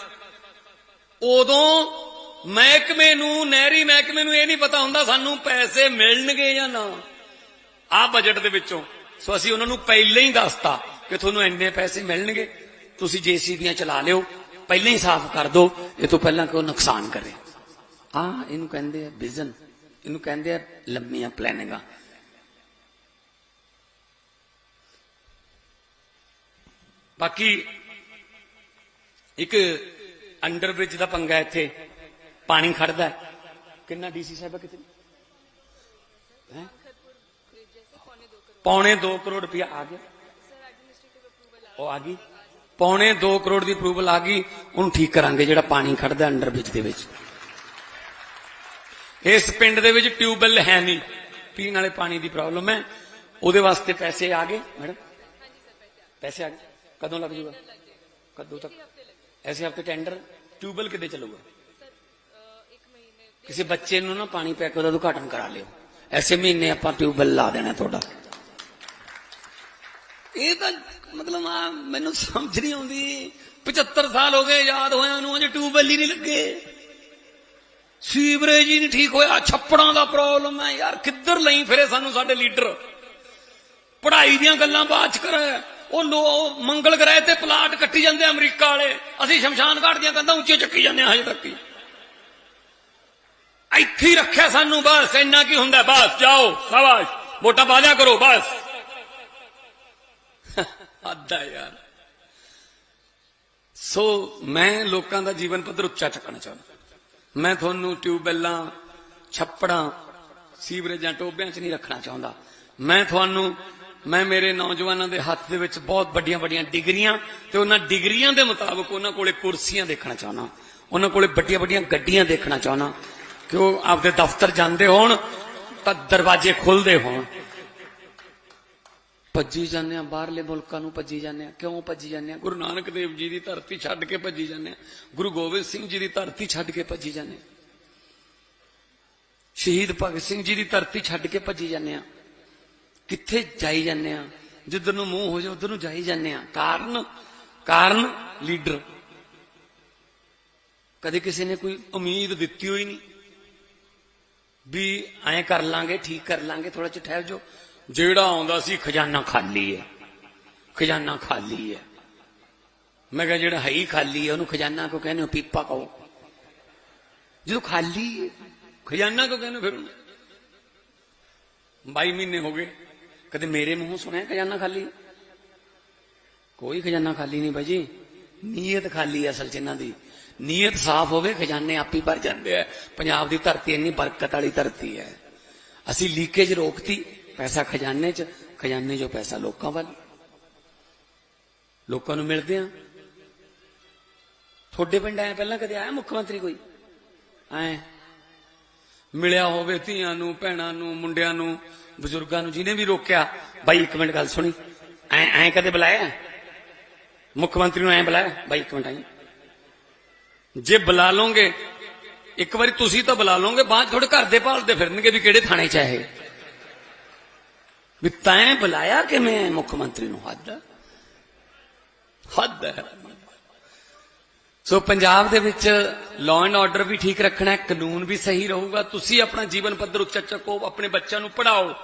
[SPEAKER 2] ਉਦੋਂ ਮਹਿਕਮੇ ਨੂੰ, ਨਹਿਰੀ ਮਹਿਕਮੇ ਨੂੰ ਇਹ ਨਹੀਂ ਪਤਾ ਹੁੰਦਾ ਸਾਨੂੰ ਪੈਸੇ ਮਿਲਣਗੇ ਜਾਂ ਨਾ। ਆ ਬਜਟ ਦੇ ਵਿੱਚੋਂ। ਸੋ ਅਸੀਂ ਉਹਨਾਂ ਨੂੰ ਪਹਿਲਾਂ ਹੀ ਦੱਸਤਾ ਕਿ ਤੁਹਾਨੂੰ ਇੰਨੇ ਪੈਸੇ ਮਿਲਣਗੇ, ਤੁਸੀਂ ਜੀਸੀਬੀਆਂ ਚਲਾ ਲਿਓ, ਪਹਿਲਾਂ ਹੀ ਸਾਫ਼ ਕਰ ਦਿਓ, ਇਹ ਤੋਂ ਪਹਿਲਾਂ ਕਿ ਉਹ ਨੁਕਸਾਨ ਕਰੇ। ਆ ਇਹਨੂੰ ਕਹਿੰਦੇ ਆ ਵਿਜ਼ਨ ਇਹਨੂੰ ਕਹਿੰਦੇ ਆ ਲੰਮੀਆਂ ਪਲੈਨਿੰਗਾਂ ਬਾਕੀ ਇੱਕ ਅੰਡਰ ਬ੍ਰਿਜ ਦਾ ਪੰਗਾ ਇੱਥੇ, ਪਾਣੀ ਖੜਦਾ ਹੈ। ਕਿੰਨਾ ਡੀਸੀ ਸਾਹਿਬ ਹੈ ਕਿਤੇ? ਹੈ? ਪੌਣੇ 2 ਕਰੋੜ ਰੁਪਇਆ ਆ ਗਿਆ। ਉਹ ਆ ਗਈ। ਪੌਣੇ 2 ਕਰੋੜ ਦੀ ਅਪਰੂਵਲ ਆ ਗਈ। ਉਹਨੂੰ ਠੀਕ ਕਰਾਂਗੇ ਜਿਹੜਾ ਪਾਣੀ ਖੜਦਾ ਅੰਡਰ ਬ੍ਰਿਜ ਦੇ ਵਿੱਚ। ਇਸ ਪਿੰਡ ਦੇ ਵਿੱਚ ਟਿਊਬਵੈਲ ਹੈ ਨਹੀਂ। ਪੀਣ ਵਾਲੇ ਪਾਣੀ ਦੀ ਪ੍ਰੋਬਲਮ ਹੈ। ਉਹਦੇ ਵਾਸਤੇ ਪੈਸੇ ਆ ਗਏ। ਮੈਡਮ, ਪੈਸੇ ਆ ਗਏ। ਕਦੋਂ ਲੱਗ ਜੂਗਾ? ਕਦੋਂ ਤੱਕ? ਐਸੇ ਹਫ਼ਤੇ ਟੈਂਡਰ ਟਿਊਬਵੈਲ ਕਿੱਦੇ ਚੱਲੂਗਾ? ਕਿਸੇ ਬੱਚੇ ਨੂੰ ਨਾ ਪਾਣੀ ਪੈ ਕੇ ਉਹਦਾ ਉਦਘਾਟਨ ਕਰਾ ਲਿਓ। ਐਸੇ ਮਹੀਨੇ ਆਪਾਂ ਟਿਊਬਵੈਲ ਲਾ ਦੇਣਾ ਤੁਹਾਡਾ। ਇਹ ਤਾਂ ਮਤਲਬ ਮੈਨੂੰ ਸਮਝ ਨਹੀਂ ਆਉਂਦੀ। 75 ਸਾਲ ਹੋ ਗਏ, ਯਾਦ ਹੋਇਆ ਨੂੰ ਅਜੇ ਟਿਊਬਵੈਲ ਹੀ ਨਹੀਂ ਲੱਗੇ। ਸੀਵਰੇਜ ਹੀ ਨਹੀਂ ਠੀਕ ਹੋਇਆ, ਛੱਪੜਾਂ ਦਾ ਪ੍ਰੋਬਲਮ ਹੈ ਯਾਰ, ਕਿੱਧਰ ਲਈ ਫਿਰੇ ਸਾਨੂੰ ਸਾਡੇ ਲੀਡਰ? ਪੜ੍ਹਾਈ ਦੀਆਂ ਗੱਲਾਂ ਬਾਅਦ ਚ ਕਰੇ ਉਹ ਲੋ ਮੰਗਲ ਗ੍ਰਹਿ ਤੇ ਪਲਾਟ ਕੱਟੀ ਜਾਂਦੇ ਅਮਰੀਕਾ ਵਾਲੇ। ਅਸੀਂ ਸ਼ਮਸ਼ਾਨ ਘਾਟ ਦੀਆਂ ਕੰਧਾਂ ਉੱਚੇ ਚੱਕੀ ਜਾਂਦੇ ਹਾਂ ਹਜੇ ਤੱਕ ਹੀ। ਇੱਥੇ ਰੱਖਿਆ ਸਾਨੂੰ, ਬਸ ਇੰਨਾ ਕੀ ਹੁੰਦਾ, ਬਸ ਜਾਓ, ਸ਼ਾਬਾਸ਼, ਵੋਟਾਂ ਪਾ ਲਿਆ ਕਰੋ, ਬਸ। ਅੱਦਾ ਯਾਰ। ਸੋ ਮੈਂ ਲੋਕਾਂ ਦਾ ਜੀਵਨ ਪੱਧਰ ਉੱਚਾ ਚੱਕਣਾ ਚਾਹੁੰਦਾ। ਮੈਂ ਤੁਹਾਨੂੰ ਟਿਊਬਵੈਲਾਂ, ਛੱਪੜਾਂ, ਸੀਵਰੇਜਾਂ, ਟੋਬਿਆਂ 'ਚ ਨਹੀਂ ਰੱਖਣਾ ਚਾਹੁੰਦਾ। ਮੈਂ ਤੁਹਾਨੂੰ, ਮੈਂ ਮੇਰੇ ਨੌਜਵਾਨਾਂ ਦੇ ਹੱਥ ਦੇ ਵਿੱਚ ਬਹੁਤ ਵੱਡੀਆਂ ਵੱਡੀਆਂ ਡਿਗਰੀਆਂ ਤੇ ਉਹਨਾਂ ਡਿਗਰੀਆਂ ਦੇ ਮੁਤਾਬਕ ਉਹਨਾਂ ਕੋਲੇ ਕੁਰਸੀਆਂ ਦੇਖਣਾ ਚਾਹੁੰਦਾ। ਉਹਨਾਂ ਕੋਲੇ ਵੱਡੀਆਂ ਵੱਡੀਆਂ ਗੱਡੀਆਂ ਦੇਖਣਾ ਚਾਹੁੰਦਾ। ਕਿ ਉਹ ਆਪਦੇ ਦਫ਼ਤਰ ਜਾਂਦੇ ਹੋਣ ਤਾਂ ਦਰਵਾਜ਼ੇ ਖੁੱਲਦੇ ਹੋਣ। ਭੱਜੀ ਜਾਂਦੇ ਆ ਬਾਹਰਲੇ ਮੁਲਕਾਂ ਨੂੰ ਭੱਜੀ ਜਾਂਦੇ ਆ ਕਿਉਂ ਭੱਜੀ ਜਾਂਦੇ ਆ ਗੁਰੂ ਨਾਨਕ ਦੇਵ ਜੀ ਦੀ ਧਰਤੀ ਛੱਡ ਕੇ ਭੱਜੀ ਜਾਂਦੇ ਆ ਗੁਰੂ ਗੋਬਿੰਦ ਸਿੰਘ ਜੀ ਦੀ ਧਰਤੀ ਛੱਡ ਕੇ ਭੱਜੀ ਜਾਂਦੇ ਆ ਸ਼ਹੀਦ ਭਗਤ ਸਿੰਘ ਜੀ ਦੀ ਧਰਤੀ ਛੱਡ ਕੇ ਭੱਜੀ ਜਾਂਦੇ ਆ ਕਿੱਥੇ ਜਾਈ ਜਾਂਦੇ ਆ ਜਿੱਧਰ ਨੂੰ ਮੂੰਹ ਹੋ ਜਾ ਉਧਰ ਨੂੰ ਜਾਈ ਜਾਂਦੇ ਆ ਕਾਰਨ ਕਾਰਨ ਲੀਡਰ। ਕਦੇ ਕਿਸੇ ਨੇ ਕੋਈ ਉਮੀਦ ਦਿੱਤੀ ਹੋਈ ਨਹੀਂ ਵੀ ਐਂ ਕਰ ਲਾਂਗੇ, ਠੀਕ ਕਰ ਲਾਂਗੇ ਥੋੜਾ ਜਿਹਾ ਠਹਿਰ ਜਾਓ। ਜਿਹੜਾ ਆਉਂਦਾ ਸੀ, ਖਜ਼ਾਨਾ ਖਾਲੀ ਹੈ। ਖਜ਼ਾਨਾ ਖਾਲੀ ਹੈ। ਮੈਂ ਕਿਹਾ, ਜਿਹੜਾ ਹੈ ਹੀ ਖਾਲੀ ਹੈ, ਉਹਨੂੰ ਖਜ਼ਾਨਾ ਕੋ ਕਹਿੰਦੇ ਹੋ? ਪੀਪਾ ਕਹੋ। ਜਦੋਂ ਖਾਲੀ ਖਜ਼ਾਨਾ ਕੋ ਕਹਿੰਦੇ ਫਿਰ? ਉਹਨੂੰ 22 ਮਹੀਨੇ ਹੋ ਗਏ, ਕਦੇ ਮੇਰੇ ਮੂੰਹੋਂ ਸੁਣਿਆ ਖਜ਼ਾਨਾ ਖਾਲੀ ਕੋਈ ਖਜ਼ਾਨਾ ਖਾਲੀ ਨਹੀਂ ਬਾਜੀ ਨੀਅਤ ਖਾਲੀ ਅਸਲ ਚ ਇਹਨਾਂ ਦੀ। ਨੀਅਤ ਸਾਫ਼ ਹੋਵੇ, ਖਜ਼ਾਨੇ ਆਪੀ ਭਰ ਜਾਂਦੇ ਆ। ਪੰਜਾਬ ਦੀ ਧਰਤੀ ਇੰਨੀ ਬਰਕਤ ਵਾਲੀ ਧਰਤੀ ਹੈ। ਅਸੀਂ ਲੀਕੇਜ ਰੋਕਤੀ। ਪੈਸਾ ਖਜ਼ਾਨੇ 'ਚ, ਖਜ਼ਾਨੇ 'ਚੋਂ ਪੈਸਾ ਲੋਕਾਂ ਵੱਲ। ਲੋਕਾਂ ਨੂੰ ਮਿਲਦੇ ਆ। ਤੁਹਾਡੇ ਪਿੰਡ ਆਇਆ ਪਹਿਲਾਂ ਕਦੇ ਆਇਆ ਮੁੱਖ ਮੰਤਰੀ ਕੋਈ? ਐ ਮਿਲਿਆ ਹੋਵੇ ਧੀਆਂ ਨੂੰ, ਭੈਣਾਂ ਨੂੰ, ਮੁੰਡਿਆਂ ਨੂੰ, ਬਜ਼ੁਰਗਾਂ ਨੂੰ, ਜਿਹਨੇ ਵੀ ਰੋਕਿਆ। ਬਾਈ, ਇੱਕ ਮਿੰਟ ਗੱਲ ਸੁਣੀ। ਐ ਐ ਕਦੇ ਬੁਲਾਇਆ? ਮੁੱਖ ਮੰਤਰੀ ਨੂੰ ਐ ਬੁਲਾਇਆ? ਬਾਈ, ਇੱਕ ਮਿੰਟ ਆਈ। ਜੇ ਬੁਲਾ ਲੋਗੇ ਇੱਕ ਵਾਰੀ ਤੁਸੀਂ ਤਾਂ ਬੁਲਾ ਲੋਗੇ ਬਾਅਦ ਤੁਹਾਡੇ ਘਰ ਦੇ ਭਾਲਦੇ ਫਿਰਨਗੇ ਵੀ ਕਿਹੜੇ ਥਾਣੇ 'ਚ ਹੈ ਵੀ ਤੈਂ ਬੁਲਾਇਆ ਕਿ ਮੈਂ ਮੁੱਖ ਮੰਤਰੀ ਨੂੰ ਹੱਦ ਹੱਦ ਹੈ। ਸੋ ਪੰਜਾਬ ਦੇ ਵਿੱਚ ਲਾਅ ਐਂਡ ਆਰਡਰ ਵੀ ਠੀਕ ਰੱਖਣਾ ਹੈ, ਕਾਨੂੰਨ ਵੀ ਸਹੀ ਰਹੂਗਾ। ਤੁਸੀਂ ਆਪਣਾ ਜੀਵਨ ਪੱਧਰ ਉੱਚਾ ਚੱਕੋ, ਆਪਣੇ ਬੱਚਿਆਂ ਨੂੰ ਪੜਾਓ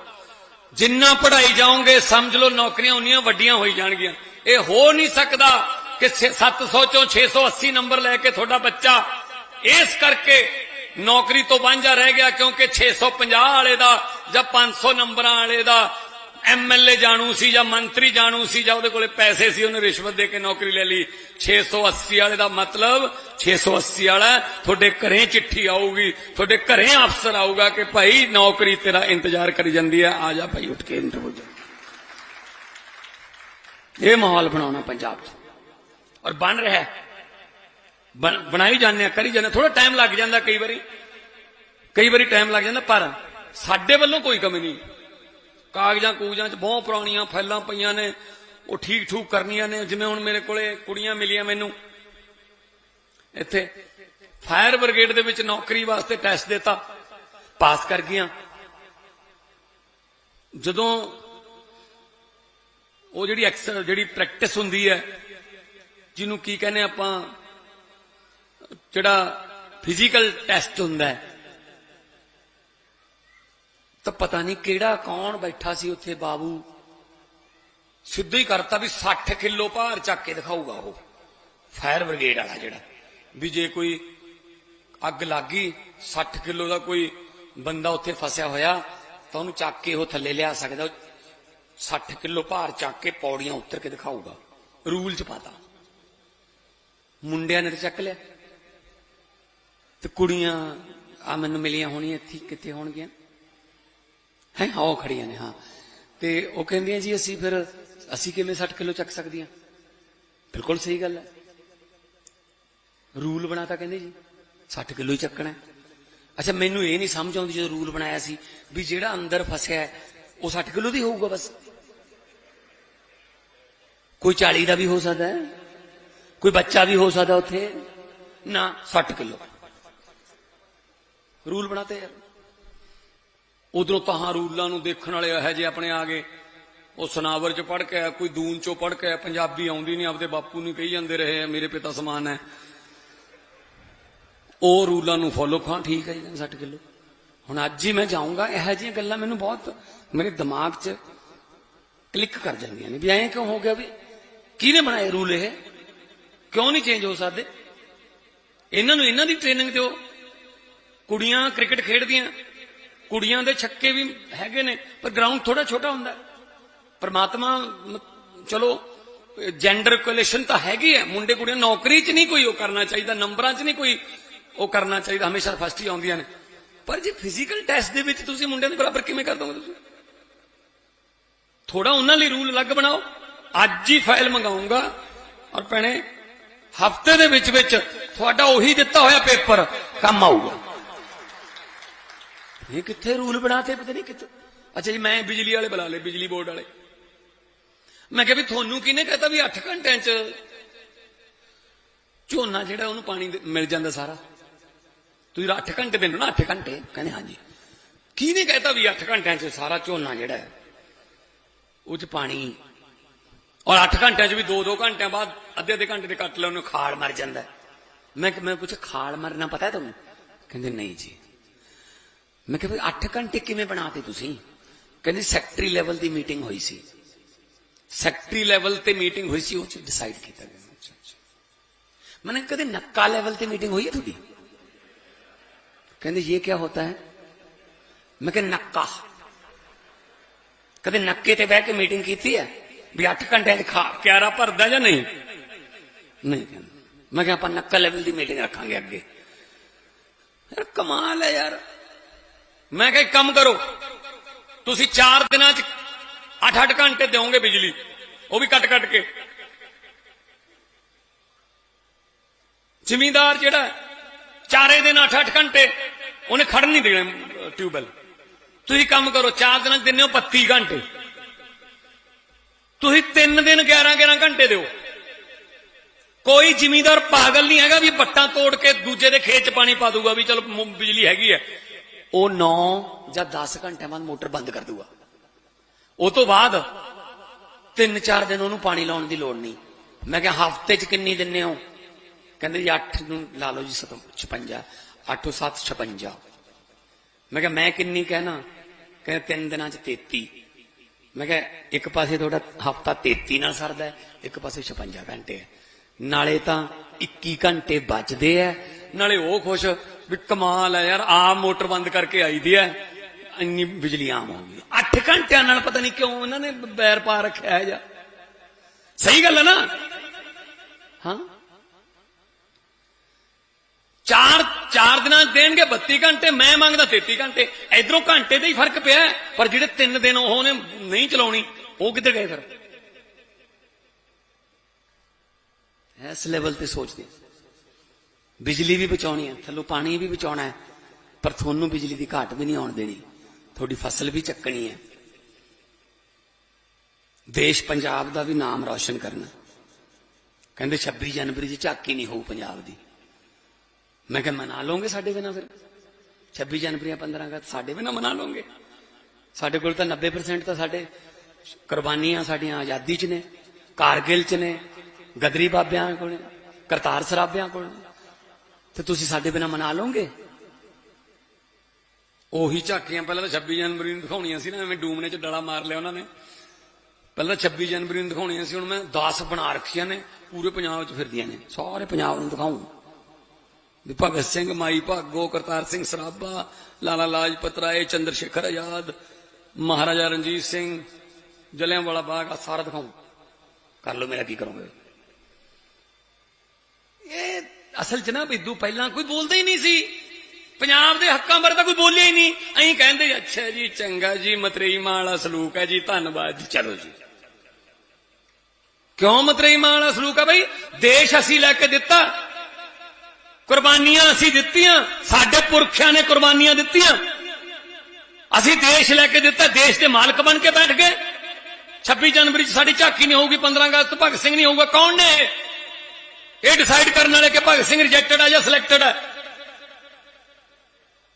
[SPEAKER 2] ਜਿੰਨਾ ਪੜਾਈ ਜਾਓਗੇ, ਸਮਝ ਲਓ, ਨੌਕਰੀਆਂ ਉਨੀਆਂ ਵੱਡੀਆਂ ਹੋਈ ਜਾਣਗੀਆਂ। ਇਹ ਹੋ ਨਹੀਂ ਸਕਦਾ ਕਿ ਛੇ- 700 ਚੋਂ 680 ਨੰਬਰ ਲੈ ਕੇ ਤੁਹਾਡਾ ਬੱਚਾ ਇਸ ਕਰਕੇ ਨੌਕਰੀ ਤੋਂ ਵਾਂਝਾ ਰਹਿ ਗਿਆ ਕਿਉਂਕਿ 650 ਵਾਲੇ ਦਾ ਜਾਂ 500 ਨੰਬਰਾਂ ਵਾਲੇ ਦਾ ਐਮਐਲਏ ਜਾਣੂ ਸੀ ਜਾਂ ਮੰਤਰੀ ਜਾਣੂ ਸੀ ਜਾਂ ਉਹਦੇ ਕੋਲੇ ਪੈਸੇ ਸੀ, ਉਹਨੇ ਰਿਸ਼ਵਤ ਦੇ ਕੇ ਨੌਕਰੀ ਲੈ ਲਈ। 680 ਵਾਲੇ ਦਾ ਮਤਲਬ 680 ਵਾਲਾ, ਤੁਹਾਡੇ ਘਰੇ ਚਿੱਠੀ ਆਊਗੀ, ਤੁਹਾਡੇ ਘਰੇ ਅਫਸਰ ਆਊਗਾ ਕਿ ਭਾਈ ਨੌਕਰੀ ਤੇਰਾ ਇੰਤਜ਼ਾਰ ਕਰੀ ਜਾਂਦੀ ਹੈ, ਆ ਜਾ ਭਾਈ, ਉੱਠ ਕੇ ਇੰਟਰਵਿਊ ਦੇ ਇਹ ਮਾਹੌਲ ਬਣਾਉਣਾ ਪੰਜਾਬ 'ਚ। ਔਰ ਬਣ ਰਿਹਾ ਹੈ। ਬਣ- ਬਣਾਈ ਜਾਂਦੇ ਆ, ਕਰੀ ਜਾਂਦੇ ਥੋੜਾ ਟਾਈਮ ਲੱਗ ਜਾਂਦਾ ਕਈ ਵਾਰੀ। ਕਈ ਵਾਰੀ ਟਾਈਮ ਲੱਗ ਜਾਂਦਾ, ਪਰ ਸਾਡੇ ਵੱਲੋਂ ਕੋਈ ਕਮੀ ਨਹੀਂ। ਕਾਗਜ਼ਾਂ ਕੂਗਜ਼ਾਂ 'ਚ ਬਹੁਤ ਪੁਰਾਣੀਆਂ ਫਾਈਲਾਂ ਪਈਆਂ ਨੇ, ਉਹ ਠੀਕ ਠੂਕ ਕਰਨੀਆਂ ਨੇ। ਜਿਵੇਂ ਹੁਣ ਮੇਰੇ ਕੋਲੇ ਕੁੜੀਆਂ ਮਿਲੀਆਂ ਮੈਨੂੰ। ਇੱਥੇ ਫਾਇਰ ਬ੍ਰਿਗੇਡ ਦੇ ਵਿੱਚ ਨੌਕਰੀ ਵਾਸਤੇ ਟੈਸਟ ਦਿੱਤਾ, ਪਾਸ ਕਰ ਗਈਆਂ। ਜਦੋਂ ਉਹ ਜਿਹੜੀ ਐਕਸਰ ਜਿਹੜੀ ਪ੍ਰੈਕਟਿਸ ਹੁੰਦੀ ਹੈ, ਜਿਹਨੂੰ ਕੀ ਕਹਿੰਦੇ ਆਪਾਂ, ਜਿਹੜਾ ਫਿਜ਼ੀਕਲ ਟੈਸਟ ਹੁੰਦਾ ਹੈ ਤਾਂ ਪਤਾ ਨਹੀਂ ਕਿਹੜਾ ਕੌਣ ਬੈਠਾ ਸੀ ਉੱਥੇ ਬਾਬੂ। ਸਿੱਧਾ ਹੀ ਕਰਤਾ ਵੀ 60 ਕਿਲੋ ਭਾਰ ਚੱਕ ਕੇ ਦਿਖਾਊਗਾ ਉਹ। ਫਾਇਰ ਬ੍ਰਿਗੇਡ ਵਾਲਾ ਜਿਹੜਾ। ਵੀ ਜੇ ਕੋਈ ਅੱਗ ਲੱਗੀ 60 ਕਿਲੋ ਦਾ ਕੋਈ ਬੰਦਾ ਉੱਥੇ ਫਸਿਆ ਹੋਇਆ, ਤਾਂ ਉਹਨੂੰ ਚੱਕ ਕੇ ਉਹ ਥੱਲੇ ਲਿਆ ਸਕਦਾ। 60 ਕਿਲੋ ਭਾਰ ਚੱਕ ਕੇ ਪੌੜੀਆਂ ਉੱਤਰ ਕੇ ਦਿਖਾਊਗਾ। ਰੂਲ ਚ ਪਾਤਾ। ਮੁੰਡਿਆਂ ਨੇ ਤਾਂ ਚੱਕ ਲਿਆ। ਤੇ ਕੁੜੀਆਂ ਆ ਮੈਨੂੰ ਮਿਲੀਆਂ ਹੋਣੀਆਂ ਇੱਥੇ, ਕਿੱਥੇ ਹੋਣਗੀਆਂ? ਹੈ? ਹਾਂ, ਉਹ ਖੜੀਆਂ ਨੇ, ਹਾਂ। ਤੇ ਉਹ ਕਹਿੰਦੀਆਂ ਜੀ, ਅਸੀਂ ਫਿਰ ਅਸੀਂ ਕਿਵੇਂ 60 ਕਿਲੋ ਚੱਕ ਸਕਦੀਆਂ? ਬਿਲਕੁਲ ਸਹੀ ਗੱਲ ਹੈ। ਰੂਲ ਬਣਾਤਾ ਕਹਿੰਦੇ ਜੀ 60 ਕਿਲੋ ਹੀ ਚੱਕਣਾ ਅੱਛਾ, ਮੈਨੂੰ ਇਹ ਨਹੀਂ ਸਮਝ ਆਉਂਦੀ ਜਦੋਂ ਰੂਲ ਬਣਾਇਆ ਸੀ ਵੀ ਜਿਹੜਾ ਅੰਦਰ ਫਸਿਆ ਉਹ 60 ਕਿਲੋ ਦੀ ਹੋਊਗਾ ਬਸ। ਕੋਈ 40 ਦਾ ਵੀ ਹੋ ਸਕਦਾ ਹੈ, ਕੋਈ ਬੱਚਾ ਵੀ ਹੋ ਸਕਦਾ ਉੱਥੇ। ਨਾ 60 ਕਿਲੋ। ਰੂਲ ਬਣਾਤੇ ਯਾਰ। ਉਧਰੋਂ ਤਾਂ ਰੂਲਾਂ ਨੂੰ ਦੇਖਣ ਵਾਲੇ ਇਹੋ ਜਿਹੇ ਆਪਣੇ ਆ ਗਏ। ਉਹ ਸਨਾਵਰ ਚ ਪੜ ਕੇ ਕੋਈ ਦੂਨ ਚੋਂ ਪੜ ਕੇ ਪੰਜਾਬੀ ਆਉਂਦੀ ਨਹੀਂ ਆਪਦੇ ਬਾਪੂ ਨੂੰ ਕਹੀ ਜਾਂਦੇ ਰਹੇ ਆ, ਮੇਰੇ ਪਿਤਾ ਸਮਾਨ ਹੈ। ਉਹ ਰੂਲਾਂ ਨੂੰ ਫੋਲੋ ਖਾਂ ਠੀਕ ਹੈ ਜੀ 60 ਕਿਲੋ। ਹੁਣ ਅੱਜ ਹੀ ਮੈਂ ਜਾਊਂਗਾ, ਇਹੋ ਜਿਹੀਆਂ ਗੱਲਾਂ ਮੈਨੂੰ ਬਹੁਤ, ਮੇਰੇ ਦਿਮਾਗ 'ਚ ਕਲਿੱਕ ਕਰ ਜਾਂਦੀਆਂ ਨੇ, ਵੀ ਐਂ ਕਿਉਂ ਹੋ ਗਿਆ ਵੀ ਕਿਹਨੇ ਬਣਾਏ ਰੂਲ ਇਹ? ਕਿਉਂ ਨਹੀਂ ਚੇਂਜ ਹੋ ਸਕਦੇ? ਇਹਨਾਂ ਨੂੰ, ਇਹਨਾਂ ਦੀ ਟ੍ਰੇਨਿੰਗ ਦਿਓ। ਕੁੜੀਆਂ ਕ੍ਰਿਕਟ ਖੇਡਦੀਆਂ ਕੁੜੀਆਂ ਦੇ ਛੱਕੇ ਵੀ ਹੈਗੇ ਨੇ, ਪਰ ਗਰਾਊਂਡ ਥੋੜਾ ਛੋਟਾ ਹੁੰਦਾ ਪਰਮਾਤਮਾ ਚਲੋ ਜੈਂਡਰ ਕੋਲੇਸ਼ਨ ਤਾਂ ਹੈਗੀ ਹੈ। ਮੁੰਡੇ ਕੁੜੀਆਂ ਨੌਕਰੀ 'ਚ ਨਹੀਂ ਕੋਈ ਉਹ ਕਰਨਾ ਚਾਹੀਦਾ, ਨੰਬਰਾਂ 'ਚ ਨਹੀਂ ਕੋਈ ਉਹ ਕਰਨਾ ਚਾਹੀਦਾ, ਹਮੇਸ਼ਾ ਫਸਟ ਹੀ ਆਉਂਦੀਆਂ ਨੇ। ਪਰ ਜੇ ਫਿਜ਼ੀਕਲ ਟੈਸਟ ਦੇ ਵਿੱਚ ਤੁਸੀਂ ਮੁੰਡਿਆਂ ਦੇ ਬਰਾਬਰ ਕਿਵੇਂ ਕਰ ਦੋਗੇ ਤੁਸੀਂ? ਥੋੜਾ ਉਹਨਾਂ ਲਈ ਰੂਲ ਅਲੱਗ ਬਣਾਓ। ਅੱਜ ਹੀ ਫਾਈਲ ਮੰਗਾਉਂਗਾ ਔਰ ਭੈਣੇ, ਹਫ਼ਤੇ ਦੇ ਵਿੱਚ ਵਿੱਚ ਤੁਹਾਡਾ ਉਹੀ ਦਿੱਤਾ ਹੋਇਆ ਪੇਪਰ ਕੰਮ ਆਊਗਾ। ਇਹ ਕਿੱਥੇ ਰੂਲ ਬਣਾਤੇ ਪਤਾ ਨਹੀਂ ਕਿੱਥੇ। ਅੱਛਾ ਜੀ, ਮੈਂ ਬਿਜਲੀ ਵਾਲੇ ਬੁਲਾ ਲਏ, ਬਿਜਲੀ ਬੋਰਡ ਵਾਲੇ। ਮੈਂ ਕਿਹਾ ਵੀ ਤੁਹਾਨੂੰ ਕਿਹਨੇ ਕਹਤਾ ਵੀ 8 ਘੰਟਿਆਂ ਚ ਝੋਨਾ ਜਿਹੜਾ ਉਹਨੂੰ ਪਾਣੀ ਮਿਲ ਜਾਂਦਾ ਸਾਰਾ। ਤੁਸੀਂ 8 ਘੰਟੇ ਦਿੰਦੇ ਨਾ 8 ਘੰਟੇ। ਕਹਿੰਦੇ ਹਾਂਜੀ। ਕਿਹਨੇ ਕਹਤਾ ਵੀ 8 ਘੰਟਿਆਂ ਚ ਸਾਰਾ ਝੋਨਾ ਜਿਹੜਾ ਹੈ, ਉਹ ਚ ਪਾਣੀ। ਔਰ 8 ਘੰਟਿਆਂ ਚ ਵੀ 2-2 ਘੰਟਿਆਂ ਬਾਅਦ ਅੱਧੇ ਅੱਧੇ ਘੰਟੇ ਦੇ ਕੱਟ ਲੈ, ਉਹਨੂੰ ਖਾੜ ਮਰ ਜਾਂਦਾ। ਮੈਂ ਮੈਂ ਪੁੱਛਿਆ ਖਾੜ ਮਰਨਾ ਪਤਾ ਤੁਹਾਨੂੰ? ਕਹਿੰਦੇ, ਨਹੀਂ ਜੀ। ਮੈਂ ਕਿਹਾ 8 ਘੰਟੇ ਕਿਵੇਂ ਬਣਾਤੇ ਤੁਸੀਂ ਕਹਿੰਦੇ ਸੈਕਟਰੀ ਲੈਵਲ ਦੀ ਮੀਟਿੰਗ ਹੋਈ ਸੀ ਸੈਕਟਰੀ ਲੈਵਲ ਤੇ ਮੀਟਿੰਗ ਹੋਈ ਸੀ ਉਹ ਚ ਡਿਸਾਈਡ ਕੀਤਾ ਗਿਆ میں نے کہتے نکا لیول تے میٹنگ ہوئی ہے تھوڑی؟ کہندے یہ کیا ہوتا ہے؟ میں کہ نکا۔ کدے نکے تے بہ کے میٹنگ کیتی ہے؟ بھی 8 گھنٹے کھا پیارا بھردا یا نہیں؟ نہیں کہندے میں کہ اپا نکا لیول دی میٹنگ رکھاں گے اگے۔ کمال ہے یار۔ ਮੈਂ ਕਿਹਾ ਕੰਮ ਕਰੋ। ਤੁਸੀਂ 4 ਦਿਨਾਂ ਚ 8-8 ਘੰਟੇ ਦਿਓਗੇ ਬਿਜਲੀ। ਉਹ ਵੀ ਕੱਟ ਕੱਟ ਕੇ। ਜ਼ਿਮੀਂਦਾਰ ਜਿਹੜਾ ਚਾਰੇ ਦਿਨ 8-8 ਘੰਟੇ ਉਹਨੇ ਖੜਨ ਨਹੀਂ ਦੇਣਾ ਟਿਊਬਲ ਤੁਸੀਂ ਕੰਮ ਕਰੋ, ਚਾਰ ਦਿਨਾਂ 'ਚ ਦਿੰਦੇ ਹੋ 32 ਘੰਟੇ। ਤੁਸੀਂ 3 ਦਿਨ 11-11 ਘੰਟੇ ਦਿਓ। ਕੋਈ ਜ਼ਿਮੀਂਦਾਰ ਪਾਗਲ ਨਹੀਂ ਹੈਗਾ ਵੀ ਪੱਟਾਂ ਤੋੜ ਕੇ ਦੂਜੇ ਦੇ ਖੇਤ 'ਚ ਪਾਣੀ ਪਾ ਦੂਗਾ ਵੀ ਚਲ ਬਿਜਲੀ ਹੈਗੀ ਹੈ। ਉਹ 9 ਜਾਂ 10 ਘੰਟਿਆਂ ਬਾਅਦ ਮੋਟਰ ਬੰਦ ਕਰ ਦੂਗਾ। ਉਹ ਤੋਂ ਬਾਅਦ 3-4 ਦਿਨ ਉਹਨੂੰ ਪਾਣੀ ਲਾਉਣ ਦੀ ਲੋੜ ਨਹੀਂ। ਮੈਂ ਕਿਹਾ, ਹਫ਼ਤੇ 'ਚ ਕਿੰਨੀ ਦਿੰਨੇ ਹੋ? ਕਹਿੰਦੇ ਜੀ 8 ਨੂੰ ਲਾ ਲਓ ਜੀ 56 8 7 56 ਮੈਂ ਕਿਹਾ, ਮੈਂ ਕਿੰਨੀ ਕਹਿਣਾ? ਕਹਿੰਦੇ, ਤਿੰਨ ਦਿਨਾਂ 'ਚ 33 ਮੈਂ ਕਿਹਾ, ਇੱਕ ਪਾਸੇ ਤੁਹਾਡਾ ਹਫਤਾ 33 ਨਾਲ ਸਰਦਾ ਇੱਕ ਪਾਸੇ 56 ਘੰਟੇ ਹੈ। ਨਾਲੇ ਤਾਂ 21 ਘੰਟੇ ਬਚਦੇ ਐ ਨਾਲੇ ਉਹ ਖੁਸ਼ ਵੀ ਕਮਾਲ ਹੈ ਯਾਰ ਆਪ ਮੋਟਰ ਬੰਦ ਕਰਕੇ ਆਈ ਦੀ ਹੈ। ਇੰਨੀ ਬਿਜਲੀ ਆਮ ਹੋ ਗਈ। 8 ਘੰਟਿਆਂ ਨਾਲ ਪਤਾ ਨਹੀਂ ਕਿਉਂ ਇਹਨਾਂ ਨੇ ਬੈਰ ਪਾ ਰੱਖਿਆ ਹੈ ਜਾਂ। ਸਹੀ ਗੱਲ ਹੈ ਨਾ? ਹਾਂ। ਚਾਰ ਚਾਰ ਦਿਨਾਂ ਦੇਣਗੇ 32 ਘੰਟੇ, ਮੈਂ ਮੰਗਦਾ 33 ਘੰਟੇ। ਇਧਰੋਂ ਘੰਟੇ ਦਾ ਹੀ ਫ਼ਰਕ ਪਿਆ ਪਰ ਜਿਹੜੇ ਤਿੰਨ ਦਿਨ ਉਹਨੇ ਨਹੀਂ ਚਲਾਉਣੀ, ਉਹ ਕਿੱਧਰ ਗਏ ਫਿਰ? ਇਸ ਲੈਵਲ ਤੇ ਸੋਚਦੇ ਬਿਜਲੀ ਵੀ ਬਚਾਉਣੀ ਹੈ, ਥੱਲੋਂ ਪਾਣੀ ਵੀ ਬਚਾਉਣਾ ਹੈ, ਪਰ ਤੁਹਾਨੂੰ ਬਿਜਲੀ ਦੀ ਘਾਟ ਵੀ ਨਹੀਂ ਆਉਣ ਦੇਣੀ। ਤੁਹਾਡੀ ਫਸਲ ਵੀ ਚੱਕਣੀ ਹੈ। ਦੇਸ਼ ਪੰਜਾਬ ਦਾ ਵੀ ਨਾਮ ਰੌਸ਼ਨ ਕਰਨਾ। ਕਹਿੰਦੇ 26 ਜਨਵਰੀ 'ਚ ਝਾਕੀ ਨਹੀਂ ਹੋਊ ਪੰਜਾਬ ਦੀ। ਮੈਂ ਕਿਹਾ, ਮਨਾ ਲਓਗੇ ਸਾਡੇ ਬਿਨਾ ਫਿਰ? 26 ਜਨਵਰੀ ਜਾਂ 15 ਅਗਸਤ ਸਾਡੇ ਬਿਨਾ ਮਨਾ ਲਓਗੇ? ਸਾਡੇ ਕੋਲ ਤਾਂ 90% ਤਾਂ ਸਾਡੇ ਕੁਰਬਾਨੀਆਂ ਸਾਡੀਆਂ ਆਜ਼ਾਦੀ 'ਚ ਨੇ, ਕਾਰਗਿਲ 'ਚ ਨੇ, ਗਦਰੀ ਬਾਬਿਆਂ ਕੋਲ ਕਰਤਾਰ ਸਰਾਬਿਆਂ ਕੋਲ ਨੇ। ਤੇ ਤੁਸੀਂ ਸਾਡੇ ਬਿਨਾ ਮਨਾ ਲਓਗੇ? ਉਹੀ ਝਾਕੀਆਂ ਪਹਿਲਾਂ ਤਾਂ 26 ਜਨਵਰੀ ਨੂੰ ਦਿਖਾਉਣੀਆਂ ਸੀ ਨਾ, ਐਵੇਂ ਡੂਮਨੇ 'ਚ ਡਲਾ ਮਾਰ ਲਿਆ ਉਹਨਾਂ ਨੇ। ਪਹਿਲਾਂ 26 ਜਨਵਰੀ ਨੂੰ ਦਿਖਾਉਣੀਆਂ ਸੀ, ਹੁਣ ਮੈਂ 10 ਬਣਾ ਰੱਖੀਆਂ ਨੇ, ਪੂਰੇ ਪੰਜਾਬ 'ਚ ਫਿਰਦੀਆਂ ਨੇ, ਸਾਰੇ ਪੰਜਾਬ ਨੂੰ ਦਿਖਾਉਂ। ਵੀ ਭਗਤ ਸਿੰਘ, ਮਾਈ ਭਾਗੋ, ਕਰਤਾਰ ਸਿੰਘ ਸਰਾਭਾ, ਲਾਲਾ ਲਾਜਪਤ ਰਾਏ, ਚੰਦਰ ਸ਼ੇਖਰ ਆਜ਼ਾਦ, ਮਹਾਰਾਜਾ ਰਣਜੀਤ ਸਿੰਘ ਜਲਿਆਂਵਾਲਾ ਬਾਗ ਆ ਸਾਰਾ ਦਿਖਾਉਂ। ਕਰ ਲਓ ਮੇਰਾ ਕੀ ਕਰੋਗੇ। ਇਹ ਅਸਲ 'ਚ ਨਾ ਬਿੱਦੂ ਪਹਿਲਾਂ ਕੋਈ ਬੋਲਦਾ ਹੀ ਨਹੀਂ ਸੀ। ਪੰਜਾਬ ਦੇ ਹੱਕਾਂ ਬਾਰੇ ਤਾਂ ਕੋਈ ਬੋਲਿਆ ਹੀ ਨਹੀਂ। ਐਂ ਕਹਿੰਦੇ, ਅੱਛਾ ਜੀ, ਚੰਗਾ ਜੀ, ਮਤਰੇਈ ਮਾਂ ਵਾਲਾ ਸਲੂਕ ਹੈ ਜੀ, ਧੰਨਵਾਦ ਜੀ, ਚਲੋ ਜੀ। ਕਿਉਂ ਮਤਰੇਈ ਮਾਂ ਵਾਲਾ ਸਲੂਕ ਹੈ ਬਈ? ਦੇਸ਼ ਅਸੀਂ ਲੈ ਕੇ ਦਿੱਤਾ। ਕੁਰਬਾਨੀਆਂ ਅਸੀਂ ਦਿੱਤੀਆਂ। ਸਾਡੇ ਪੁਰਖਿਆਂ ਨੇ ਕੁਰਬਾਨੀਆਂ ਦਿੱਤੀਆਂ। ਅਸੀਂ ਦੇਸ਼ ਲੈ ਕੇ ਦਿੱਤਾ। ਦੇਸ਼ ਦੇ ਮਾਲਕ ਬਣ ਕੇ ਬੈਠ ਗਏ। 26 ਜਨਵਰੀ 'ਚ ਸਾਡੀ ਝਾਕੀ ਨਹੀਂ ਹੋਊਗੀ 15 ਅਗਸਤ ਭਗਤ ਸਿੰਘ ਨਹੀਂ ਹੋਊਗਾ। ਕੌਣ ਨੇ ਇਹ? ਡਿਸਾਈਡ ਕਰਨ ਵਾਲੇ ਕਿ ਭਗਤ ਸਿੰਘ ਰਿਜੈਕਟਡ ਹੈ ਜਾਂ ਸਿਲੈਕਟਡ ਹੈ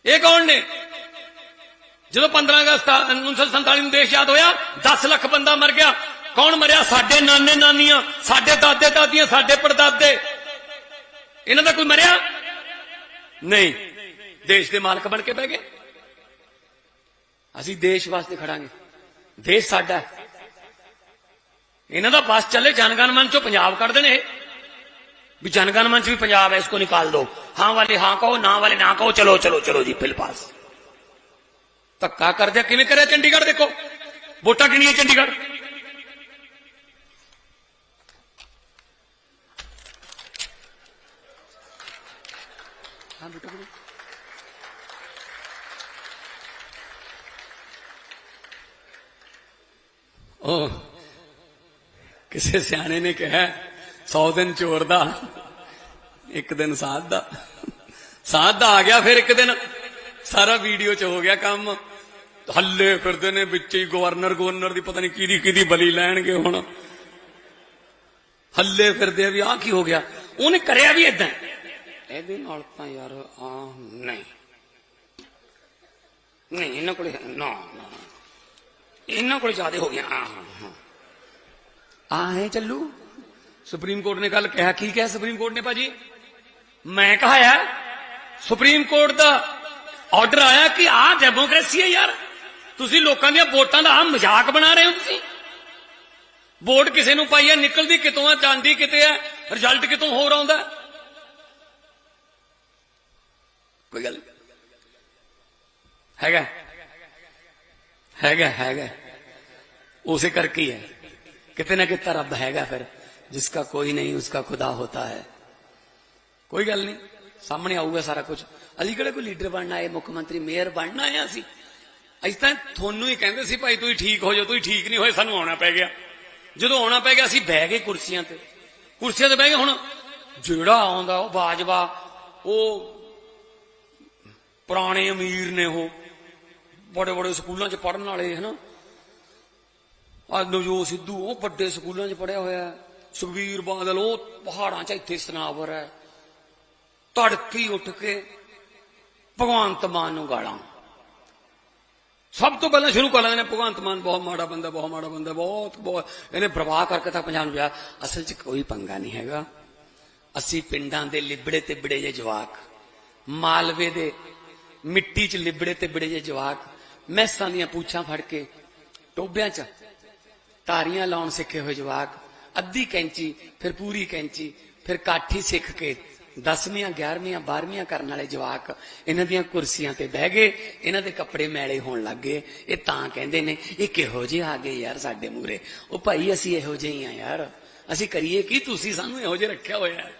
[SPEAKER 2] ਇਹ ਕੌਣ ਨੇ? ਜਦੋਂ 15 ਅਗਸਤ 1947 ਨੂੰ ਦੇਸ਼ ਆਜ਼ਾਦ ਹੋਇਆ 10 ਲੱਖ ਬੰਦਾ ਮਰ ਗਿਆ। ਕੌਣ ਮਰਿਆ? ਸਾਡੇ ਨਾਨੇ ਨਾਨੀਆਂ, ਸਾਡੇ ਦਾਦੇ ਦਾਦੀਆਂ, ਸਾਡੇ ਪੜਦਾਦੇ। ਇਹਨਾਂ ਦਾ ਕੋਈ ਮਰਿਆ? ਨਹੀਂ। ਦੇਸ਼ ਦੇ ਮਾਲਕ ਬਣ ਕੇ ਬਹਿ ਗਏ। ਅਸੀਂ ਦੇਸ਼ ਵਾਸਤੇ ਖੜਾਂਗੇ। ਦੇਸ਼ ਸਾਡਾ ਇਹਨਾਂ ਦਾ ਬਸ ਚੱਲੇ ਜਨਗਣ ਮਨ ਚੋਂ ਪੰਜਾਬ ਕੱਢ ਦੇਣੇ ਇਹ। ਵੀ ਜਨਗਣ ਮਨ ਚ ਵੀ ਪੰਜਾਬ ਹੈ ਇਸਕੋ ਨਿਕਾਲ ਦੋ ਹਾਂ ਵਾਲੇ ਹਾਂ ਕਹੋ ਨਾ ਵਾਲੇ ਨਾ ਕਹੋ ਚਲੋ ਚਲੋ ਚਲੋ ਜੀ ਬਿਲ ਪਾਸ ਧੱਕਾ ਕਰਦੇ ਕਿਵੇਂ ਕਰਿਆ ਚੰਡੀਗੜ੍ਹ ਦੇਖੋ ਵੋਟਾਂ ਕਿੰਨੀਆਂ ਚੰਡੀਗੜ੍ਹ ਹਾਂ ਬੇਟਾ ਬੋਲੋ। ਉਹ ਕਿਸੇ ਸਿਆਣੇ ਨੇ ਕਿਹਾ 100 ਦਿਨ ਚੋਰ ਦਾ, ਇੱਕ ਦਿਨ ਸਾਧ ਦਾ। ਸਾਧ ਦਾ ਆ ਗਿਆ, ਫਿਰ ਇੱਕ ਦਿਨ ਸਾਰਾ ਵੀਡੀਓ ਚ ਹੋ ਗਿਆ ਕੰਮ। ਹੱਲੇ ਫਿਰਦੇ ਨੇ ਵਿੱਚ ਹੀ ਗਵਰਨਰ ਗਵਰਨਰ ਦੀ ਪਤਾ ਨਹੀਂ ਕਿਹਦੀ ਕਿਹਦੀ ਬਲੀ ਲੈਣਗੇ ਹੁਣ। ਹੱਲੇ ਫਿਰਦੇ ਆ ਵੀ ਆਹ ਕੀ ਹੋ ਗਿਆ? ਉਹਨੇ ਕਰਿਆ ਵੀ ਇਦਾਂ ਇਹਦੇ ਨਾਲ ਤਾਂ ਯਾਰ ਆ ਨਹੀਂ। ਨਹੀਂ, ਇਹਨਾਂ ਕੋਲ ਨਾ ਇਹਨਾਂ ਕੋਲ ਜ਼ਿਆਦਾ ਹੋ ਗਿਆ। ਆ ਹਾਂ ਹਾਂ ਆ ਹੈ ਚੱਲੂ। ਸੁਪਰੀਮ ਕੋਰਟ ਨੇ ਕੱਲ ਕਿਹਾ, ਕੀ ਕਿਹਾ ਸੁਪਰੀਮ ਕੋਰਟ ਨੇ ਭਾਜੀ? ਮੈਂ ਕਹਾਇਆ, ਸੁਪਰੀਮ ਕੋਰਟ ਦਾ ਆਰਡਰ ਆਇਆ ਕਿ ਆ ਡੈਮੋਕ੍ਰੇਸੀ ਹੈ ਯਾਰ। ਤੁਸੀਂ ਲੋਕਾਂ ਦੀਆਂ ਵੋਟਾਂ ਦਾ ਆ ਮਜ਼ਾਕ ਬਣਾ ਰਹੇ ਹੋ ਤੁਸੀਂ। ਵੋਟ ਕਿਸੇ ਨੂੰ ਪਾਈ ਹੈ, ਨਿਕਲਦੀ ਕਿਤੋਂ ਆ, ਜਾਂਦੀ ਕਿਤੇ ਹੈ ਰਿਜ਼ਲਟ ਕਿਤੋਂ ਹੋਰ ਆਉਂਦਾ। ਕੋਈ ਗੱਲ ਹੈਗਾ। ਹੈਗਾ ਹੈਗਾ। ਉਸੇ ਕਰਕੇ ਹੈ ਕਿਤੇ ਨਾ ਕਿਤੇ ਰੱਬ ਹੈਗਾ ਫਿਰ। ਜਿਸਕਾ ਕੋਈ ਨਹੀਂ ਉਸਕਾ ਖੁਦਾ ਹੋਤਾ ਹੈ ਕੋਈ ਗੱਲ ਨਹੀਂ ਸਾਹਮਣੇ ਆਊਗਾ ਸਾਰਾ ਕੁਝ ਅਸੀਂ ਕਿਹੜਾ ਕੋਈ ਲੀਡਰ ਬਣਨਾ ਹੈ ਮੁੱਖ ਮੰਤਰੀ ਮੇਅਰ ਬਣਨਾ ਹੈ ਅਸੀਂ ਅਸੀਂ ਤਾਂ ਤੁਹਾਨੂੰ ਹੀ ਕਹਿੰਦੇ ਸੀ ਭਾਈ ਤੁਸੀਂ ਠੀਕ ਹੋ ਜਾਓ ਤੁਸੀਂ ਠੀਕ ਨਹੀਂ ਹੋਏ ਸਾਨੂੰ ਆਉਣਾ ਪੈ ਗਿਆ ਜਦੋਂ ਆਉਣਾ ਪੈ ਗਿਆ ਅਸੀਂ ਬਹਿ ਗਏ ਕੁਰਸੀਆਂ ਤੇ ਕੁਰਸੀਆਂ ਤੇ ਬਹਿ ਗਏ ਹੁਣ ਜਿਹੜਾ ਆਉਂਦਾ ਉਹ ਬਾਜਵਾ ਉਹ ਪੁਰਾਣੇ ਅਮੀਰ ਨੇ ਉਹ ਬੜੇ ਬੜੇ ਸਕੂਲਾਂ 'ਚ ਪੜਨ ਵਾਲੇ ਹਨਾ ਆ ਨਵਜੋਤ ਸਿੱਧੂ ਉਹ ਵੱਡੇ ਸਕੂਲਾਂ 'ਚ ਪੜਿਆ ਹੋਇਆ ਸੁਖਬੀਰ ਬਾਦਲ, ਉਹ ਪਹਾੜਾਂ 'ਚ ਇੱਥੇ ਸਨਾਵਰ ਹੈ। ਤੜਕੀ ਉੱਠ ਕੇ ਭਗਵੰਤ ਮਾਨ ਨੂੰ ਗਾਲਾਂ। ਸਭ ਤੋਂ ਪਹਿਲਾਂ ਸ਼ੁਰੂ ਕਰ ਲੈਂਦੇ ਨੇ, ਭਗਵੰਤ ਮਾਨ ਬਹੁਤ ਮਾੜਾ ਬੰਦਾ, ਬਹੁਤ ਮਾੜਾ ਬੰਦਾ, ਬਹੁਤ ਬਹੁਤ। ਇਹਨੇ ਪ੍ਰਵਾਹ ਕਰਕੇ ਤਾਂ ਪੰਜਾਬ ਨੂੰ ਜਾ ਅਸਲ 'ਚ ਕੋਈ ਪੰਗਾ ਨਹੀਂ ਹੈਗਾ। ਅਸੀਂ ਪਿੰਡਾਂ ਦੇ ਲਿਬੜੇ ਤੇ ਬੜੇ ਜੇ ਜਵਾਕ। ਮਾਲਵੇ ਦੇ ਮਿੱਟੀ 'ਚ ਲਿਬੜੇ ਤੇ ਬੜੇ ਜੇ ਜਵਾਕ। ਮੈਸਾਂ ਦੀਆਂ ਪੂਛਾਂ ਫੜ ਕੇ ਟੋਬਿਆਂ 'ਚ ਤਾਰੀਆਂ ਲਾਉਣ ਸਿੱਖੇ ਹੋਏ ਜਵਾਕ। ਅੱਧੀ ਕੈਂਚੀ, ਫਿਰ ਪੂਰੀ ਕੈਂਚੀ, ਫਿਰ ਕਾਠੀ ਸਿੱਖ ਕੇ 10ਵੀਆਂ 11ਵੀਆਂ 12ਵੀਆਂ ਕਰਨ ਵਾਲੇ ਜਵਾਕ ਇਹਨਾਂ ਦੀਆਂ ਕੁਰਸੀਆਂ ਤੇ ਬਹਿ ਗਏ, ਇਹਨਾਂ ਦੇ ਕੱਪੜੇ ਮੈਲੇ ਹੋਣ ਲੱਗ ਗਏ। ਇਹ ਤਾਂ ਕਹਿੰਦੇ ਨੇ, ਇਹ ਕਿਹੋ ਜਿਹੇ ਆ ਗਏ ਯਾਰ ਸਾਡੇ ਮੂਰੇ ਉਹ ਭਾਈ ਅਸੀਂ ਇਹੋ ਜਿਹੇ ਹੀ ਆ ਯਾਰ। ਅਸੀਂ ਕਰੀਏ ਕੀ? ਤੁਸੀਂ ਸਾਨੂੰ ਇਹੋ ਜਿਹੇ ਰੱਖਿਆ ਹੋਇਆ ਹੈ।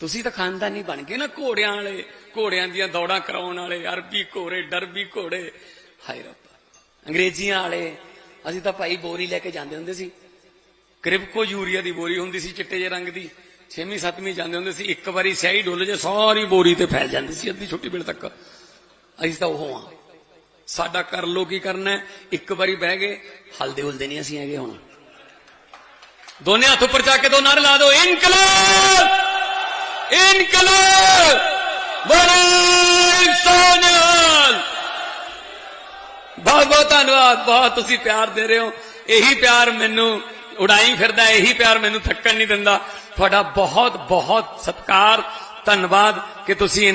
[SPEAKER 2] ਤੁਸੀਂ ਤਾਂ ਖਾਨਦਾਨੀ ਬਣ ਗਏ ਨਾ ਘੋੜਿਆਂ ਵਾਲੇ, ਘੋੜਿਆਂ ਦੀਆਂ ਦੌੜਾਂ ਕਰਾਉਣ ਵਾਲੇ, ਅਰਬੀ ਘੋੜੇ, ਡਰਬੀ ਘੋੜੇ। ਹਾਏ ਰੱਬਾ। ਅੰਗਰੇਜ਼ੀਆਂ ਵਾਲੇ, ਅਸੀਂ ਤਾਂ ਭਾਈ ਬੋਰੀ ਲੈ ਕੇ ਜਾਂਦੇ ਹੁੰਦੇ ਸੀ। ਕ੍ਰਿਪਕੋ ਯੂਰੀਆ ਦੀ ਬੋਰੀ ਹੁੰਦੀ ਸੀ ਚਿੱਟੇ ਜਿਹੇ ਰੰਗ ਦੀ। 6ਵੀਂ 7ਵੀਂ ਜਾਂਦੇ ਹੁੰਦੇ ਸੀ। ਇੱਕ ਵਾਰੀ ਸਿਆਹੀ ਡੁੱਲ ਜੇ, ਸਾਰੀ ਬੋਰੀ ਤੇ ਫੈਲ ਜਾਂਦੀ ਸੀ ਅੱਧੀ ਛੋਟੀ ਵੇਲੇ ਤੱਕ। ਅਸੀਂ ਤਾਂ ਉਹ ਹਾਂ। ਸਾਡਾ ਕਰ ਲੋ ਕੀ ਕਰਨਾ ਇੱਕ ਵਾਰੀ ਬਹਿ ਗਏ, ਹਲਦੇ ਹੁਲਦੇ ਨਹੀਂ ਅਸੀਂ ਹੈਗੇ ਹੁਣ। ਦੋਨੇ ਹੱਥ ਉੱਪਰ ਚੱਕ ਕੇ ਦੋ ਨਾਰੇ ਲਾ ਦਿਓ ਇਨਕਲਾਬ! ਇਨਕਲਾਬ! ਬੜੇ ਸੋਨਿਆਲ ਬਹੁਤ ਬਹੁਤ ਧੰਨਵਾਦ। ਬਹੁਤ ਤੁਸੀਂ ਪਿਆਰ ਦੇ ਰਹੇ ਹੋ। ਇਹੀ ਪਿਆਰ ਮੈਨੂੰ ਉਡਾਈ ਫਿਰਦਾ, ਇਹੀ ਪਿਆਰ ਮੈਨੂੰ ਥੱਕਣ ਨਹੀਂ ਦਿੰਦਾ। ਤੁਹਾਡਾ ਬਹੁਤ ਬਹੁਤ ਸਤਿਕਾਰ, ਧੰਨਵਾਦ ਕਿ ਤੁਸੀਂ